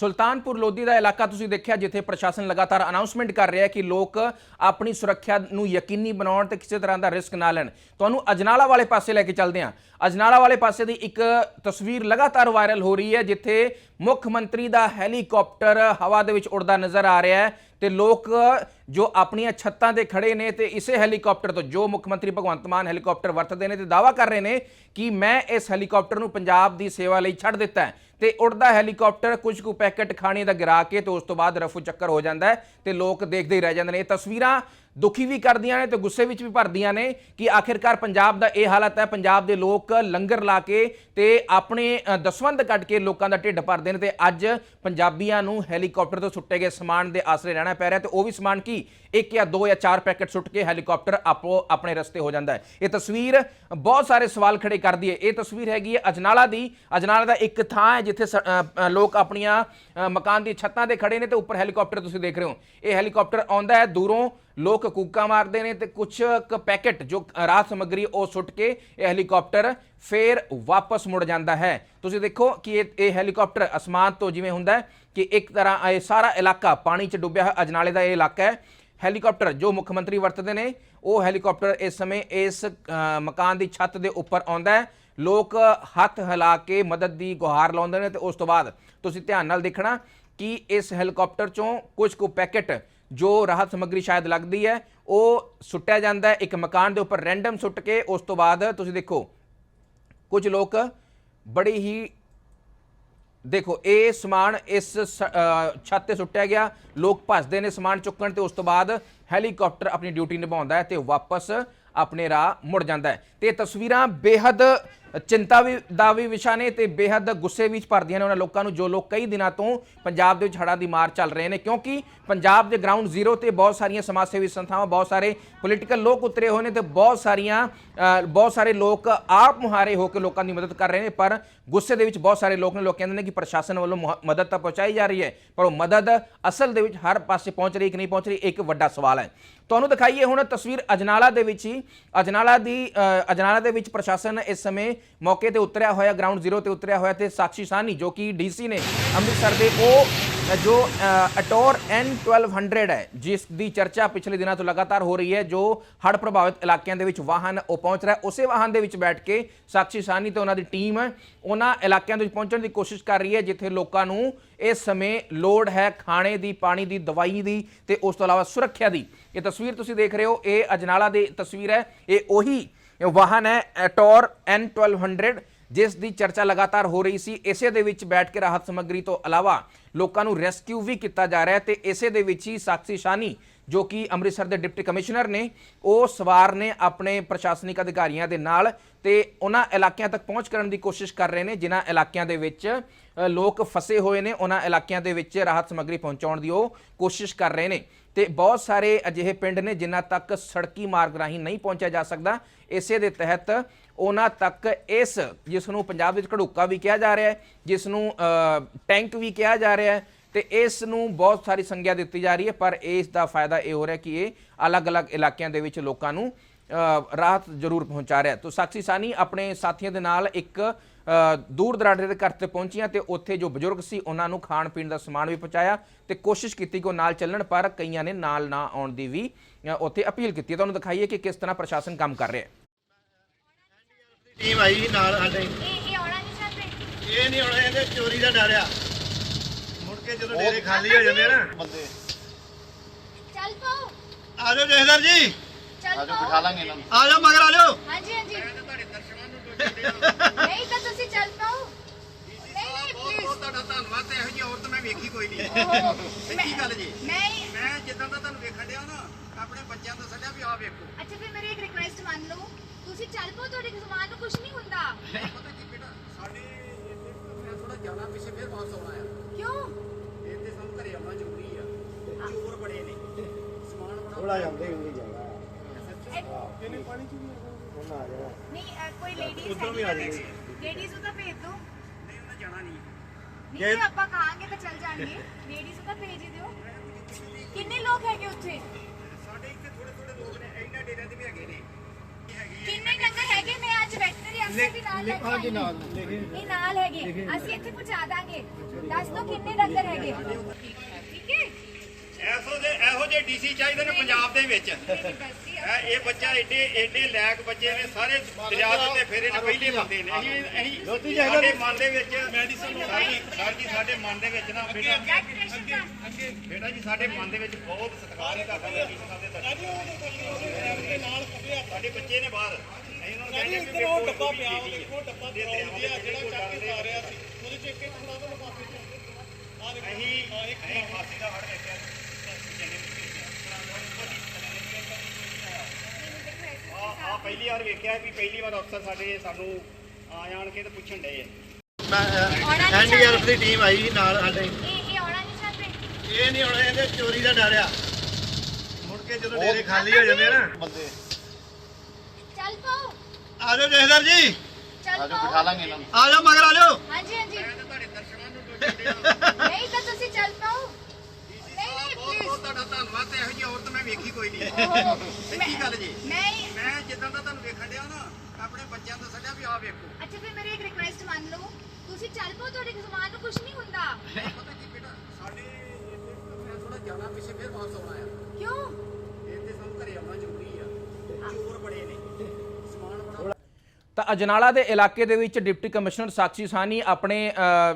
ਸੁਲਤਾਨਪੁਰ ਲੋਧੀ ਦਾ ਇਲਾਕਾ ਤੁਸੀਂ ਦੇਖਿਆ ਜਿੱਥੇ ਪ੍ਰਸ਼ਾਸਨ ਲਗਾਤਾਰ ਅਨਾਉਂਸਮੈਂਟ ਕਰ ਰਿਹਾ ਹੈ ਕਿ ਲੋਕ ਆਪਣੀ ਸੁਰੱਖਿਆ ਨੂੰ ਯਕੀਨੀ ਬਣਾਉਣ ਤੇ ਕਿਸੇ ਤਰ੍ਹਾਂ ਦਾ ਰਿਸਕ ਨਾ ਲੈਣ। ਤੁਹਾਨੂੰ ਅਜਨਾਲਾ ਵਾਲੇ ਪਾਸੇ ਲੈ ਕੇ ਚੱਲਦੇ ਹਾਂ। ਅਜਨਾਲਾ ਵਾਲੇ ਪਾਸੇ ਦੀ ਇੱਕ ਤਸਵੀਰ ਲਗਾਤਾਰ ਵਾਇਰਲ ਹੋ ਰਹੀ ਹੈ, ਜਿੱਥੇ ਮੁੱਖ ਮੰਤਰੀ ਦਾ ਹੈਲੀਕਾਪਟਰ ਹਵਾ ਦੇ ਵਿੱਚ ਉੱਡਦਾ ਨਜ਼ਰ ਆ ਰਿਹਾ ਹੈ ਤੇ ਲੋਕ ਜੋ ਆਪਣੀਆਂ ਛੱਤਾਂ ਤੇ ਖੜੇ ਨੇ ਤੇ ਇਸੇ ਹੈਲੀਕਾਪਟਰ ਤੋਂ ਜੋ ਮੁੱਖ ਮੰਤਰੀ ਭਗਵੰਤ ਮਾਨ ਹੈਲੀਕਾਪਟਰ ਵਰਤਦੇ ਨੇ ਤੇ ਦਾਵਾ ਕਰ ਰਹੇ ਨੇ ਕਿ ਮੈਂ ਇਸ ਹੈਲੀਕਾਪਟਰ ਨੂੰ ਪੰਜਾਬ ਦੀ ਸੇਵਾ ਲਈ ਛੱਡ ਦਿੱਤਾ ਹੈ। ਤੇ ਉੜਦਾ ਹੈਲੀਕਾਪਟਰ, ਕੁਝ ਕੁ ਪੈਕੇਟ ਖਾਣੇ ਦਾ ਗਿਰਾ ਕੇ ਤੇ ਉਸ ਤੋਂ ਬਾਅਦ ਰਫੂ ਚੱਕਰ ਹੋ ਜਾਂਦਾ ਹੈ ਤੇ ਲੋਕ ਦੇਖਦੇ ਹੀ ਰਹਿ ਜਾਂਦੇ ਨੇ। ਇਹ ਤਸਵੀਰਾਂ ਦੁਖੀ ਵੀ ਕਰਦੀਆਂ ਨੇ ਤੇ ਗੁੱਸੇ ਵਿੱਚ ਵੀ ਭਰਦੀਆਂ ਨੇ ਕਿ ਆਖਿਰਕਾਰ ਪੰਜਾਬ ਦਾ ਇਹ ਹਾਲਤ ਹੈ ਪੰਜਾਬ ਦੇ ਲੋਕ ਲੰਗਰ ਲਾ ਕੇ ਤੇ ਆਪਣੇ ਅ, ਦਸਵੰਧ ਕੱਢ ਕੇ ਲੋਕਾਂ ਦਾ ਢਿੱਡ ਭਰਦੇ ਨੇ ਤੇ ਅੱਜ ਪੰਜਾਬੀਆਂ ਨੂੰ ਹੈਲੀਕਾਪਟਰ ਤੋਂ ਸੁੱਟੇ ਗਏ ਸਮਾਨ ਦੇ ਆਸਰੇ ਰਹਿਣਾ ਪੈ ਰਿਹਾ ਤੇ ਉਹ ਵੀ ਸਮਾਨ ਕੀ? ਇੱਕ ਜਾਂ ਦੋ ਜਾਂ ਚਾਰ ਪੈਕੇਟ ਸੁੱਟ ਕੇ ਹੈਲੀਕਾਪਟਰ ਆਪੋ ਆਪਣੇ ਰਸਤੇ ਹੋ ਜਾਂਦਾ ਹੈ। ਇਹ ਤਸਵੀਰ ਬਹੁਤ ਸਾਰੇ ਸਵਾਲ ਖੜੇ ਕਰਦੀ ਹੈ। ਇਹ ਤਸਵੀਰ ਹੈਗੀ ਹੈ ਅਜਨਾਲਾ ਦੀ। ਅਜਨਾਲਾ ਦਾ ਇੱਕ ਥਾਂ ਹੈ ਜਿੱਥੇ ਸ- ਲੋਕ ਆਪਣੀਆਂ ਮਕਾਨ ਦੀ ਛੱਤਾਂ ਤੇ ਖੜੇ ਨੇ ਤੇ ਉੱਪਰ ਹੈਲੀਕਾਪਟਰ ਤੁਸੀਂ ਦੇਖ ਰਹੇ ਹੋ। ਇਹ ਹੈਲੀਕਾਪਟਰ ਆਉਂਦਾ ਹੈ ਦੂਰੋਂ ਲੋਕ ਕੂਕਾਂ ਮਾਰਦੇ ਨੇ ਤੇ ਕੁਝ ਕੁ ਪੈਕੇਟ ਜੋ ਰਾਹਤ ਸਮੱਗਰੀ ਉਹ ਸੁੱਟ ਕੇ ਇਹ ਹੈਲੀਕਾਪਟਰ ਫੇਰ ਵਾਪਸ ਮੁੜ ਜਾਂਦਾ ਹੈ। ਤੁਸੀਂ ਦੇਖੋ ਕਿ ਇਹ ਇਹ ਹੈਲੀਕਾਪਟਰ ਅਸਮਾਨ ਤੋਂ ਜਿਵੇਂ ਹੁੰਦਾ ਹੈ ਕਿ ਇੱਕ ਤਰ੍ਹਾਂ ਇਹ ਸਾਰਾ ਇਲਾਕਾ ਪਾਣੀ 'ਚ ਡੁੱਬਿਆ ਹੋਇਆ, ਅਜਨਾਲੇ ਦਾ ਇਹ ਇਲਾਕਾ ਹੈ। ਹੈਲੀਕਾਪਟਰ ਜੋ ਮੁੱਖ ਮੰਤਰੀ ਵਰਤਦੇ ਨੇ, ਉਹ ਹੈਲੀਕਾਪਟਰ ਇਸ ਸਮੇਂ ਇਸ ਮਕਾਨ ਦੀ ਛੱਤ ਦੇ ਉੱਪਰ ਆਉਂਦਾ ਹੈ। ਲੋਕ ਹੱਥ ਹਿਲਾ ਕੇ ਮਦਦ ਦੀ ਗੁਹਾਰ ਲਾਉਂਦੇ ਨੇ ਤੇ ਉਸ ਤੋਂ ਬਾਅਦ ਤੁਸੀਂ ਧਿਆਨ ਨਾਲ ਦੇਖਣਾ ਕਿ ਇਸ ਹੈਲੀਕਾਪਟਰ ਚੋਂ ਕੁਝ ਕੁ ਪੈਕੇਟ ਜੋ ਰਾਹਤ ਸਮੱਗਰੀ ਸ਼ਾਇਦ ਲੱਗਦੀ ਹੈ, ਉਹ ਸੁੱਟਿਆ ਜਾਂਦਾ ਹੈ ਇੱਕ ਮਕਾਨ ਦੇ ਉੱਪਰ ਰੈਂਡਮ ਸੁੱਟ ਕੇ, ਉਸ ਤੋਂ ਬਾਅਦ ਤੁਸੀਂ ਦੇਖੋ, ਕੁਝ ਲੋਕ ਬੜੀ ਹੀ, ਦੇਖੋ, ਇਹ ਸਮਾਨ ਇਸ ਛੱਤ ਤੇ ਸੁੱਟਿਆ ਗਿਆ, ਲੋਕ ਭੱਜਦੇ ਨੇ ਸਮਾਨ ਚੁੱਕਣ ਤੇ ਉਸ ਤੋਂ ਬਾਅਦ ਹੈਲੀਕਾਪਟਰ ਆਪਣੀ ਡਿਊਟੀ ਨਿਭਾਉਂਦਾ ਹੈ ਤੇ ਵਾਪਸ ਆਪਣੇ ਰਾਹ ਮੁੜ ਜਾਂਦਾ ਹੈ। ਤੇ ਇਹ ਤਸਵੀਰਾਂ ਬੇਹੱਦ ਚਿੰਤਾ ਵੀ ਦਾ ਵੀ ਵਿਸ਼ਾ ਨੇ ਤੇ ਬੇਹੱਦ ਗੁੱਸੇ ਵਿੱਚ ਭਰਦੀਆਂ ਨੇ ਉਹਨਾਂ ਲੋਕਾਂ ਨੂੰ, ਜੋ ਲੋਕ ਕਈ ਦਿਨਾਂ ਤੋਂ ਪੰਜਾਬ ਦੇ ਵਿੱਚ ਹੜ੍ਹਾਂ ਦੀ ਮਾਰ ਚੱਲ ਰਹੇ ਨੇ, ਕਿਉਂਕਿ ਪੰਜਾਬ ਦੇ ਗਰਾਊਂਡ ਜ਼ੀਰੋ ਤੇ ਬਹੁਤ ਸਾਰੀਆਂ ਸਮਾਜ ਸੇਵੀ ਸੰਸਥਾਵਾਂ, ਬਹੁਤ ਸਾਰੇ ਪੋਲੀਟੀਕਲ ਲੋਕ ਉਤਰੇ ਹੋਏ ਨੇ ਤੇ ਬਹੁਤ ਸਾਰੀਆਂ ਬਹੁਤ ਸਾਰੇ ਲੋਕ ਆਪ ਮੁਹਾਰੇ ਹੋ ਕੇ ਲੋਕਾਂ ਦੀ ਮਦਦ ਕਰ ਰਹੇ ਨੇ, ਪਰ ਗੁੱਸੇ ਦੇ ਵਿੱਚ ਬਹੁਤ ਸਾਰੇ ਲੋਕ ਨੇ, ਲੋਕ ਕਹਿੰਦੇ ਨੇ ਕਿ ਪ੍ਰਸ਼ਾਸਨ ਵੱਲੋਂ ਮੁਹ- ਮਦਦ ਤਾਂ ਪਹੁੰਚਾਈ ਜਾ ਰਹੀ ਹੈ, ਪਰ ਉਹ ਮਦਦ ਅਸਲ ਦੇ ਵਿੱਚ ਹਰ ਪਾਸੇ ਪਹੁੰਚ ਰਹੀ ਕਿ ਨਹੀਂ ਪਹੁੰਚ ਰਹੀ, ਇਹ ਇੱਕ ਵੱਡਾ ਸਵਾਲ ਹੈ। ਤੁਹਾਨੂੰ ਦਿਖਾਈਏ ਹੁਣ ਤਸਵੀਰ ਅਜਨਾਲਾ ਦੇ ਵਿੱਚ ਹੀ। ਅਜਨਾਲਾ ਦੀ ਅਜਨਾਲਾ ਦੇ ਵਿੱਚ ਪ੍ਰਸ਼ਾਸਨ ਇਸ ਸਮੇਂ ਮੌਕੇ ਤੇ ਉਤਰਿਆ ਹੋਇਆ ਗਰਾਊਂਡ ਜ਼ੀਰੋ ਤੇ ਉਤਰਿਆ ਹੋਇਆ ਤੇ ਸਾਕਸ਼ੀ ਸਾਨੀ ਜੋ ਕਿ ਡੀਸੀ ਨੇ ਅੰਮ੍ਰਿਤਸਰ ਦੇ ਉਹ ਅ, ਜੋ ਅ, ਅਟੋਰ N1200 ਹੈ ਜਿਸ ਦੀ ਚਰਚਾ ਪਿਛਲੇ ਦਿਨਾਂ ਤੋਂ ਲਗਾਤਾਰ ਹੋ ਰਹੀ ਹੈ ਜੋ ਹੜ੍ਹ ਪ੍ਰਭਾਵਿਤ ਇਲਾਕਿਆਂ ਦੇ ਵਿੱਚ ਵਾਹਨ ਉਹ ਪਹੁੰਚ ਰਿਹਾ ਉਸੇ ਵਾਹਨ ਦੇ ਵਿੱਚ ਬੈਠ ਕੇ ਸਾਕਸ਼ੀ ਸਾਨੀ ਤੇ ਉਹਨਾਂ ਦੀ ਟੀਮ ਉਹਨਾਂ ਇਲਾਕਿਆਂ ਦੇ ਵਿੱਚ ਪਹੁੰਚਣ ਦੀ ਕੋਸ਼ਿਸ਼ ਕਰ ਰਹੀ ਹੈ ਜਿੱਥੇ ਲੋਕਾਂ ਨੂੰ ਇਸ ਸਮੇਂ ਲੋੜ ਹੈ ਖਾਣੇ ਦੀ ਪਾਣੀ ਦੀ ਦਵਾਈ ਦੀ ਤੇ ਉਸ ਤੋਂ ਇਲਾਵਾ ਸੁਰੱਖਿਆ ਦੀ। ਇਹ ਤਸਵੀਰ ਤੁਸੀਂ ਦੇਖ ਰਹੇ ਹੋ, ਇਹ ਅਜਨਾਲਾ ਦੀ ਤਸਵੀਰ ਹੈ। ਇਹ ਉਹੀ ਵਾਹਨ ਹੈ ਐਟੋਰ N1200 ਜਿਸ ਦੀ ਚਰਚਾ ਲਗਾਤਾਰ ਹੋ ਰਹੀ ਸੀ। ਇਸੇ ਦੇ ਵਿੱਚ ਬੈਠ ਕੇ ਰਾਹਤ ਸਮੱਗਰੀ ਤੋਂ ਇਲਾਵਾ ਲੋਕਾਂ ਨੂੰ ਰੈਸਕਿਊ ਵੀ ਕੀਤਾ ਜਾ ਰਿਹਾ ਹੈ ਤੇ ਇਸੇ ਦੇ ਵਿੱਚ ਹੀ ਸਾਕਸ਼ੀ ਸ਼ਾਨੀ ਜੋ ਕਿ ਅੰਮ੍ਰਿਤਸਰ ਦੇ ਡਿਪਟੀ ਕਮਿਸ਼ਨਰ ਨੇ, ਉਹ ਸਵਾਰ ਨੇ ਆਪਣੇ ਪ੍ਰਸ਼ਾਸਨਿਕ ਅਧਿਕਾਰੀਆਂ ਦੇ ਨਾਲ ਤੇ ਉਹਨਾਂ ਇਲਾਕਿਆਂ ਤੱਕ ਪਹੁੰਚ ਕਰਨ ਦੀ ਕੋਸ਼ਿਸ਼ ਕਰ ਰਹੇ ਨੇ, ਜਿਨ੍ਹਾਂ ਇਲਾਕਿਆਂ ਦੇ ਵਿੱਚ ਲੋਕ ਫਸੇ ਹੋਏ ਨੇ, ਉਹਨਾਂ ਇਲਾਕਿਆਂ ਦੇ ਵਿੱਚ ਰਾਹਤ ਸਮੱਗਰੀ ਪਹੁੰਚਾਉਣ ਦੀ ਉਹ ਕੋਸ਼ਿਸ਼ ਕਰ ਰਹੇ ਨੇ। ਤੇ ਬਹੁਤ ਸਾਰੇ ਅਜਿਹੇ ਪਿੰਡ ਨੇ ਜਿਨ੍ਹਾਂ ਤੱਕ ਸੜਕੀ ਮਾਰਗ ਰਾਹੀਂ ਨਹੀਂ ਪਹੁੰਚਿਆ ਜਾ ਸਕਦਾ ਇਸੇ ਦੇ ਤਹਿਤ ਉਹਨਾਂ ਤੱਕ ਇਸ, ਜਿਸ ਨੂੰ ਪੰਜਾਬ ਵਿੱਚ ਘੜੂਕਾ ਵੀ ਕਿਹਾ ਜਾ ਰਿਹਾ ਹੈ, ਜਿਸ ਨੂੰ ਟੈਂਕ ਵੀ ਕਿਹਾ ਜਾ ਰਿਹਾ ਹੈ ਤੇ ਇਸ ਨੂੰ ਬਹੁਤ ਸਾਰੀ ਸੰਗਿਆ ਦਿੱਤੀ ਜਾ ਰਹੀ ਹੈ, ਪਰ ਇਸ ਦਾ ਫਾਇਦਾ ਇਹ ਹੋ ਰਿਹਾ ਕਿ ਇਹ ਅਲੱਗ-ਅਲੱਗ ਇਲਾਕਿਆਂ ਦੇ ਵਿੱਚ ਲੋਕਾਂ ਨੂੰ ਰਾਹਤ ਜ਼ਰੂਰ ਪਹੁੰਚਾ ਰਿਹਾ ਹੈ। ਤਾਂ ਸਾਕਸ਼ੀ ਸਾਨੀ, ਆਪਣੇ ਸਾਥੀਆਂ ਦੇ ਨਾਲ ਇੱਕ ਦੂਰ ਦਰਾਡੇ ਦੇ ਘਰ ਤੇ ਪਹੁੰਚੀਆਂ ਤੇ ਉੱਥੇ ਜੋ ਬਜ਼ੁਰਗ ਸੀ ਉਹਨਾਂ ਨੂੰ ਖਾਣ ਪੀਣ ਦਾ ਸਮਾਨ ਵੀ ਪਹੁੰਚਾਇਆ ਤੇ ਕੋਸ਼ਿਸ਼ ਕੀਤੀ ਕਿ ਉਹ ਨਾਲ ਚੱਲਣ ਪਰ ਕਈਆਂ ਨੇ ਨਾਲ ਨਾ ਆਉਣ ਦੀ ਵੀ ਉੱਥੇ ਅਪੀਲ ਕੀਤੀ। ਤੁਹਾਨੂੰ ਦਿਖਾਈਏ ਕਿ ਕਿਸ ਤਰ੍ਹਾਂ ਪ੍ਰਸ਼ਾਸਨ ਕੰਮ ਕਰ ਰਿਹਾ ਹੈ। ਟੀਮ ਆਈ ਸੀ ਨਾਲ ਸਾਡੇ। ਇਹ ਇਹ ਆਉਣਾ ਨਹੀਂ ਚਾਹਤੇ ਇਹ ਨਹੀਂ ਹੁਣ ਇਹਦੇ ਚੋਰੀ ਦਾ ਡਰ ਆ। ਮੁੜ ਕੇ ਜਦੋਂ ਡੇਰੇ ਖਾਲੀ ਹੋ ਜਾਂਦੇ ਆ ਨਾ। ਬੰਦੇ ਚੱਲ ਪਾਓ ਆ ਜਾਓ ਜਹਦਰ ਜੀ। ਚੱਲ ਪਾਓ ਲਾਂਗੇ ਇਹਨਾਂ ਨੂੰ। ਆ ਜਾਓ ਮਗਰ ਆ ਜਾਓ। ਹਾਂਜੀ ਹਾਂਜੀ। ਨਹੀਂ ਤਾਂ ਤੁਸੀਂ ਚੱਲ ਪਾਓ। ਨਹੀਂ ਨਹੀਂ ਪਲੀਜ਼ ਤੁਹਾਡਾ ਧੰਨਵਾਦ ਤੇ ਇਹੋ ਜਿਹੀ ਔਰਤ ਮੈਂ ਵੇਖੀ ਕੋਈ ਨਹੀਂ। ਸੱਚੀ ਗੱਲ ਜੀ? ਨਹੀਂ ਮੈਂ ਜਿੱਦਾਂ ਦਾ ਤੁਹਾਨੂੰ ਵੇਖਣ ਡਿਆ ਨਾ ਆਪਣੇ ਬੱਚਿਆਂ ਤੋਂ ਸੱਜਿਆ ਵੀ ਆ ਵੇਖੋ। ਅੱਛਾ ਫਿਰ ਮੇਰੀ ਇੱਕ ਰਿਕੁਐਸਟ ਮੰਨ ਲਓ। ਤੁਸੀਂ ਚੱਲ ਪਾਓ ਤੁਹਾਡੇ ਸਮਾਨ ਨੂੰ ਕੁਝ ਨਹੀਂ ਹੁੰਦਾ। ਪਤਾ ਕੀ ਬੇਟਾ ਸਾਡੇ ਇੱਥੇ ਮੈਂ ਥੋੜਾ ਜਾਣਾ ਪਿੱਛੇ ਫਿਰ ਵਾਪਸ ਆਉਣਾ ਆ। ਕਿਉਂ? ਇੱਥੇ ਸਾਨੂੰ ਘਰੇ ਆਉਣਾ ਜ਼ਰੂਰੀ ਆ। ਚੋਰ ਬੜੇ ਨੇ। ਸਮਾਨ ਬੜਾ ਥੋੜਾ ਜਾਂਦੇ ਹੁੰਦੇ ਜਾਣਾ। ਇਹ- ਨਹੀਂ ਅ, ਕੋਈ ਲੇਡੀਜ਼ ਹੈਗੀ ਲੇਡੀਜ਼ ਨੂੰ ਤਾਂ ਭੇਜ ਦਿਓ। ਨਹੀਂ ਉਹਨੇ ਜਾਣਾ ਨਹੀਂ। ਨਹੀਂ ਜੇ ਆਪਾਂ ਕਹਾਂਗੇ ਤਾਂ ਚੱਲ ਜਾਣਗੇ। ਲੇਡੀਜ਼ ਨੂੰ ਤਾਂ ਭੇਜ ਹੀ ਦਿਓ। ਕਿੰਨੇ ਲੋਕ ਹੈਗੇ ਉੱਥੇ? ਸਾਡੇ ਇੱਥੇ ਥੋੜੇ ਥੋੜੇ ਲੋਕ ਨੇ ਇਹਨਾਂ ਡੇਰਿਆਂ ਦੇ ਵੀ ਹੈਗੇ ਨੇ। ਕਿੰਨੇ ਡੰਗਰ ਹੈਗੇ ਮੈਂ ਅੱਜ ਵੈਟਰਨਰੀ ਅਫਸਰ ਵੀ ਨਾਲ ਲੈ ਕੇ ਆਈ ਹਾਂ। ਇਹ ਨਾਲ ਹੈਗੇ ਅਸੀਂ ਇੱਥੇ ਪਹੁੰਚਾ ਦਾਂਗੇ। ਦੱਸ ਦੋ ਕਿੰਨੇ ਡੰਗਰ ਹੈਗੇ। ਠੀਕ ਹੈ ਐਸੋ ਦੇ ਇਹੋ ਜਿਹੇ ਡੀਸੀ ਚਾਹੀਦੇ ਨੇ ਪੰਜਾਬ ਦੇ ਵਿੱਚ। ਮੇਰੀ ਬਸਤੀ ਇਹ ਇਹ ਬੱਚਾ ਏਡੇ ਏਡੇ ਲੈਕ ਬੱਚੇ ਨੇ ਸਾਰੇ ਦਰਿਆ ਦੇ ਫੇਰੇ ਨੇ ਪਹਿਲੇ ਬੰਦੇ ਨੇ। ਅਸੀਂ ਅਸੀਂ ਸਾਡੇ ਮਨ ਦੇ ਵਿੱਚ ਸਾਡੀ ਸਰ ਜੀ ਸਾਡੇ ਮਨ ਦੇ ਵਿੱਚ ਨਾ ਬੇਟਾ ਬੇਟਾ ਜੀ ਸਾਡੇ ਮਨ ਦੇ ਵਿੱਚ ਬਹੁਤ ਸਤਿਕਾਰ ਹੈ ਤੁਹਾਡਾ। ਜੀ ਸਾਡੇ ਬੱਚੇ ਨੇ ਬਾਹਰ। ਅਸੀਂ ਉਹਨਾਂ ਨੂੰ ਕਹਿੰਦੇ ਵੀ ਉਹ ਡੱਬਾ ਪਿਆ ਉਹ ਦੇਖੋ ਡੱਬਾ ਪਿਆ ਜਿਹੜਾ ਚੱਕ ਕੇ ਰਿਹਾ ਸੀ। ਉਹਦੇ ਚ ਇੱਕ ਇੱਕ ਥੋੜਾ ਜਿਹਾ ਲਿਫਾਫੇ ਚ। ਆ ਦੇਖੋ। ਅਸੀਂ ਅਸੀਂ ਫਾਸੀ ਦਾ ਹੜ ਵੇਖਿਆ। ਆ ਪਹਿਲੀ ਵਾਰ ਵੇਖਿਆ ਵੀ ਪਹਿਲੀ ਵਾਰ ਅਫਸਰ ਸਾਡੇ ਸਾਨੂੰ ਆ ਜਾਣ ਕੇ ਤੇ ਪੁੱਛਣ ਡਏ ਆਉਣਾ ਆ ਐਨਡੀਆਰਐਫ ਦੀ ਟੀਮ ਆਈ ਸੀ ਨਾਲ ਸਾਡੇ। ਇਹ ਇਹ ਆਉਣਾ ਨਹੀਂ ਚਾਹਤੇ ਇਹ ਨਹੀਂ ਹੁਣ ਇਹਦੇ ਚੋਰੀ ਦਾ ਡਰ ਆ। ਮੁੜ ਕੇ ਜਦੋਂ ਡੇਰੇ ਖਾਲੀ ਹੋ ਜਾਂਦੇ ਆ ਨਾ। ਬੰਦੇ। ਚੱਲ ਪਾਓ। ਆ ਜਾਓ ਜਹਦਰ ਜੀ। ਚੱਲ ਪਾਓ। ਲਾਂਗੇ ਇਹਨਾਂ ਨੂੰ। ਆ ਜਾਓ ਮਗਰ ਆ ਜਾਓ। ਹਾਂਜੀ ਹਾਂਜੀ। ਨਹੀਂ ਤਾਂ ਤੁਸੀਂ ਚੱਲ ਪਾਓ। ਨਹੀਂ ਨਹੀਂ ਪਲੀਜ਼ ਤੁਹਾਡਾ ਧੰਨਵਾਦ ਤੇ ਇਹੋ ਜਿਹੀ ਔਰਤ ਮੈਂ ਵੇਖੀ ਕੋਈ ਨਹੀਂ। ਸੱਚੀ ਗੱਲ ਜੀ। ਨਹੀਂ ਮੈਂ ਜਿੱਦਾਂ ਦਾ ਤੁਹਾਨੂੰ ਵੇਖਣ ਡਿਆ ਨਾ ਆਪਣੇ ਬੱਚਿਆਂ ਤੋਂ ਸੱਜਿਆ ਵੀ ਆ ਵੇਖੋ। ਅੱਛਾ ਫਿਰ ਮੇਰੀ ਇੱਕ ਰਿਕੁਐਸਟ ਮੰਨ ਲਓ। ਤੁਸੀਂ ਚੱਲ ਪਾਓ ਤੁਹਾਡੇ ਸਮਾਨ ਨੂੰ ਕੁਝ ਨਹੀਂ ਹੁੰਦਾ। ਪਤਾ ਕੀ ਬੇਟਾ ਸਾਡੇ ਇੱਥੇ ਮੈਂ ਥੋੜਾ ਜਾਣਾ ਪਿੱਛੇ ਫਿਰ ਵਾਪਸ ਆਉਣਾ ਆ। ਕਿਉਂ? ਇੱਥੇ ਸਾਨੂੰ ਘਰੇ ਆਉਣਾ ਜ਼ਰੂਰੀ ਆ। ਚੋਰ ਬੜੇ ਨੇ। ਤਾਂ ਅਜਨਾਲਾ ਦੇ ਇਲਾਕੇ ਦੇ ਵਿੱਚ ਡਿਪਟੀ ਕਮਿਸ਼ਨਰ ਸਾਕਸ਼ੀ ਸਾਨੀ ਆਪਣੇ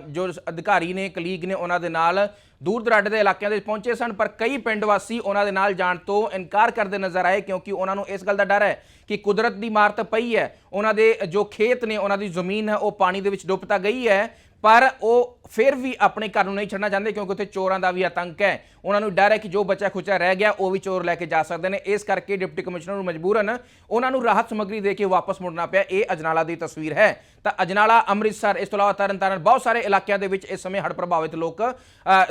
ਜੋ ਅਧਿਕਾਰੀ ਨੇ, ਕਲੀਗ ਨੇ ਉਹਨਾਂ ਦੇ ਨਾਲ ਦੂਰ ਦਰਾਡੇ ਦੇ ਇਲਾਕਿਆਂ ਦੇ ਪਹੁੰਚੇ ਸਨ, ਪਰ ਕਈ ਪਿੰਡ ਵਾਸੀ ਉਹਨਾਂ ਦੇ ਨਾਲ ਜਾਣ ਤੋਂ ਇਨਕਾਰ ਕਰਦੇ ਨਜ਼ਰ ਆਏ ਕਿਉਂਕਿ ਉਹਨਾਂ ਨੂੰ ਇਸ ਗੱਲ ਦਾ ਡਰ ਹੈ ਕਿ ਕੁਦਰਤ ਦੀ ਮਾਰ ਤਾਂ ਪਈ ਹੈ। ਉਹਨਾਂ ਦੇ ਜੋ ਖੇਤ ਨੇ, ਉਹਨਾਂ ਦੀ ਜ਼ਮੀਨ ਹੈ, ਉਹ ਪਾਣੀ ਦੇ ਵਿੱਚ ਡੁੱਬ ਤਾਂ ਗਈ ਹੈ ਪਰ ਉਹ ਫਿਰ ਵੀ ਆਪਣੇ ਘਰ ਨੂੰ ਨਹੀਂ ਛੱਡਣਾ ਚਾਹੁੰਦੇ ਕਿਉਂਕਿ ਉੱਥੇ ਚੋਰਾਂ ਦਾ ਵੀ ਆਤੰਕ ਹੈ। ਉਹਨਾਂ ਨੂੰ ਡਰ ਹੈ ਕਿ ਜੋ ਬੱਚਾ ਖੁਚਾ ਰਹਿ ਗਿਆ, ਉਹ ਵੀ ਚੋਰ ਲੈ ਕੇ ਜਾ ਸਕਦੇ ਨੇ। ਇਸ ਕਰਕੇ ਡਿਪਟੀ ਕਮਿਸ਼ਨਰ ਨੂੰ ਮਜਬੂਰਨ ਉਹਨਾਂ ਨੂੰ ਰਾਹਤ ਸਮੱਗਰੀ ਦੇ ਕੇ ਵਾਪਸ ਮੁੜਨਾ ਪਿਆ। ਇਹ ਅਜਨਾਲਾ ਦੀ ਤਸਵੀਰ ਹੈ। ਤਾਂ ਅਜਨਾਲਾ, ਅੰਮ੍ਰਿਤਸਰ, ਇਸ ਤੋਂ ਇਲਾਵਾ ਤਰਨਤਾਰਨ ਬਹੁਤ ਸਾਰੇ ਇਲਾਕਿਆਂ ਦੇ ਵਿੱਚ ਇਸ ਸਮੇਂ ਹੜ੍ਹ ਪ੍ਰਭਾਵਿਤ ਲੋਕ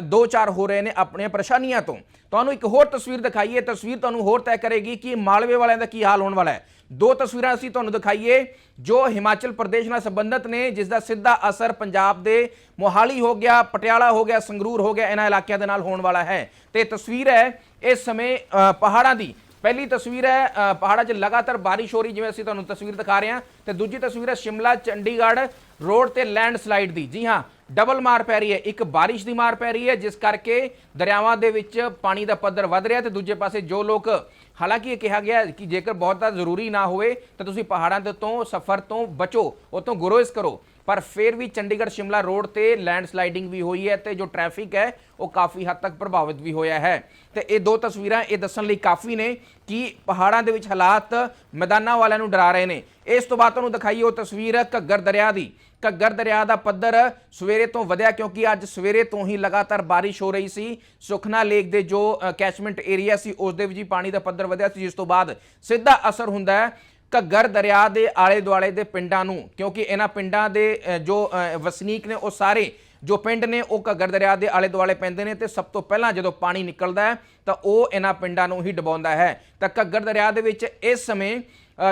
ਦੋ ਚਾਰ ਹੋ ਰਹੇ ਨੇ ਆਪਣੀਆਂ ਪਰੇਸ਼ਾਨੀਆਂ ਤੋਂ। ਤੁਹਾਨੂੰ ਇੱਕ ਹੋਰ ਤਸਵੀਰ ਦਿਖਾਈਏ, ਤਸਵੀਰ ਤੁਹਾਨੂੰ ਹੋਰ ਤੈਅ ਕਰੇਗੀ ਕਿ ਮਾਲਵੇ ਵਾਲਿਆਂ ਦਾ ਕੀ ਹਾਲ ਹੋਣ ਵਾਲਾ ਹੈ। ਦੋ ਤਸਵੀਰਾਂ ਅਸੀਂ ਤੁਹਾਨੂੰ ਦਿਖਾਈਏ, ਜੋ ਹਿਮਾਚਲ ਪ੍ਰਦੇਸ਼ ਨਾਲ ਸੰਬੰਧਿਤ ਨੇ ਜਿਸ ਦਾ ਸਿੱਧਾ ਅਸਰ ਪੰਜਾਬ ਦੇ ਮੋਹਾਲੀ ਹੋ ਗਿਆ, ਪਟਿਆਲਾ ਹੋ ਗਿਆ, ਸੰਗਰੂਰ ਹੋ ਗਿਆ, ਇਹਨਾਂ ਇਲਾਕਿਆਂ ਦੇ ਨਾਲ ਹੋਣ ਵਾਲਾ ਹੈ। ਤੇ ਤਸਵੀਰ ਹੈ, ਇਸ ਸਮੇਂ ਪਹਾੜਾਂ ਦੀ। ਪਹਿਲੀ ਤਸਵੀਰ ਹੈ ਪਹਾੜਾਂ 'ਚ ਲਗਾਤਾਰ ਬਾਰਿਸ਼ ਹੋ ਰਹੀ ਜਿਵੇਂ ਅਸੀਂ ਤੁਹਾਨੂੰ ਤਸਵੀਰ ਦਿਖਾ ਰਹੇ ਹਾਂ। ਤੇ ਦੂਜੀ ਤਸਵੀਰ ਹੈ ਸ਼ਿਮਲਾ, ਚੰਡੀਗੜ੍ਹ ਰੋਡ ਤੇ ਲੈਂਡਸਲਾਈਡ ਦੀ। ਜੀ ਹਾਂ, ਡਬਲ ਮਾਰ ਪੈ ਰਹੀ ਹੈ, ਇੱਕ ਬਾਰਿਸ਼ ਦੀ ਮਾਰ ਪੈ ਰਹੀ ਹੈ, ਜਿਸ ਕਰਕੇ ਦਰਿਆਵਾਂ ਦੇ ਵਿੱਚ ਪਾਣੀ ਦਾ ਪੱਧਰ ਵੱਧ ਰਿਹਾ ਤੇ ਦੂਜੇ ਪਾਸੇ ਜੋ ਲੋਕ, ਹਾਲਾਂਕਿ ਇਹ ਕਿਹਾ ਗਿਆ ਕਿ ਜੇਕਰ ਬਹੁਤ ਜ਼ਿਆਦਾ ਜ਼ਰੂਰੀ ਨਾ ਹੋਵੇ, ਤਾਂ ਤੁਸੀਂ ਪਹਾੜਾਂ ਦੇ ਤੋਂ, ਸਫ਼ਰ ਤੋਂ ਬਚੋ ਉਹ ਤੋਂ ਗੁਰੇਜ਼ ਕਰੋ। ਪਰ ਫਿਰ ਵੀ ਚੰਡੀਗੜ੍ਹ ਸ਼ਿਮਲਾ ਰੋਡ ਤੇ ਲੈਂਡਸਲਾਈਡਿੰਗ ਵੀ ਹੋਈ ਹੈ ਤੇ ਜੋ ਟ੍ਰੈਫਿਕ ਹੈ, ਉਹ ਕਾਫੀ ਹੱਦ ਤੱਕ ਪ੍ਰਭਾਵਿਤ ਵੀ ਹੋਇਆ ਹੈ। ਤੇ ਇਹ ਦੋ ਤਸਵੀਰਾਂ ਇਹ ਦੱਸਣ ਲਈ ਕਾਫੀ ਨੇ ਕਿ ਪਹਾੜਾਂ ਦੇ ਵਿੱਚ ਹਾਲਾਤ ਮੈਦਾਨਾਂ ਵਾਲਿਆਂ ਨੂੰ ਡਰਾ ਰਹੇ ਨੇ। ਇਸ ਤੋਂ ਬਾਅਦ ਤੁਹਾਨੂੰ ਦਿਖਾਈ ਉਹ ਤਸਵੀਰ ਘੱਗਰ ਦਰਿਆ ਦੀ। ਘੱਗਰ ਦਰਿਆ ਦਾ ਪੱਧਰ ਸਵੇਰੇ ਤੋਂ ਵਧਿਆ ਕਿਉਂਕਿ ਅੱਜ ਸਵੇਰੇ ਤੋਂ ਹੀ ਲਗਾਤਾਰ ਬਾਰਿਸ਼ ਹੋ ਰਹੀ ਸੀ। ਸੁਖਨਾ ਲੇਕ ਦੇ ਜੋ ਕੈਚਮੈਂਟ ਏਰੀਆ ਸੀ, ਉਸ ਦੇ ਵਿੱਚ ਹੀ ਪਾਣੀ ਦਾ ਪੱਧਰ ਵਧਿਆ ਸੀ, ਜਿਸ ਤੋਂ ਬਾਅਦ ਸਿੱਧਾ ਅਸਰ ਹੁੰਦਾ ਹੈ। ਘੱਗਰ ਦਰਿਆ ਦੇ ਆਲੇ ਦੁਆਲੇ ਦੇ ਪਿੰਡਾਂ ਨੂੰ, ਕਿਉਂਕਿ ਇਹਨਾਂ ਪਿੰਡਾਂ ਦੇ ਜੋ ਵਸਨੀਕ ਨੇ ਉਹ ਸਾਰੇ ਜੋ ਪਿੰਡ ਨੇ, ਉਹ ਘੱਗਰ ਦਰਿਆ ਦੇ ਆਲੇ ਦੁਆਲੇ ਪੈਂਦੇ ਨੇ ਤੇ ਸਭ ਤੋਂ ਪਹਿਲਾਂ ਜਦੋਂ ਪਾਣੀ ਨਿਕਲਦਾ ਹੈ, ਤਾਂ ਉਹ ਇਹਨਾਂ ਪਿੰਡਾਂ ਨੂੰ ਹੀ ਡਬਾਉਂਦਾ ਹੈ। ਤਾਂ ਘੱਗਰ ਦਰਿਆ ਦੇ ਵਿੱਚ ਇਸ ਸਮੇਂ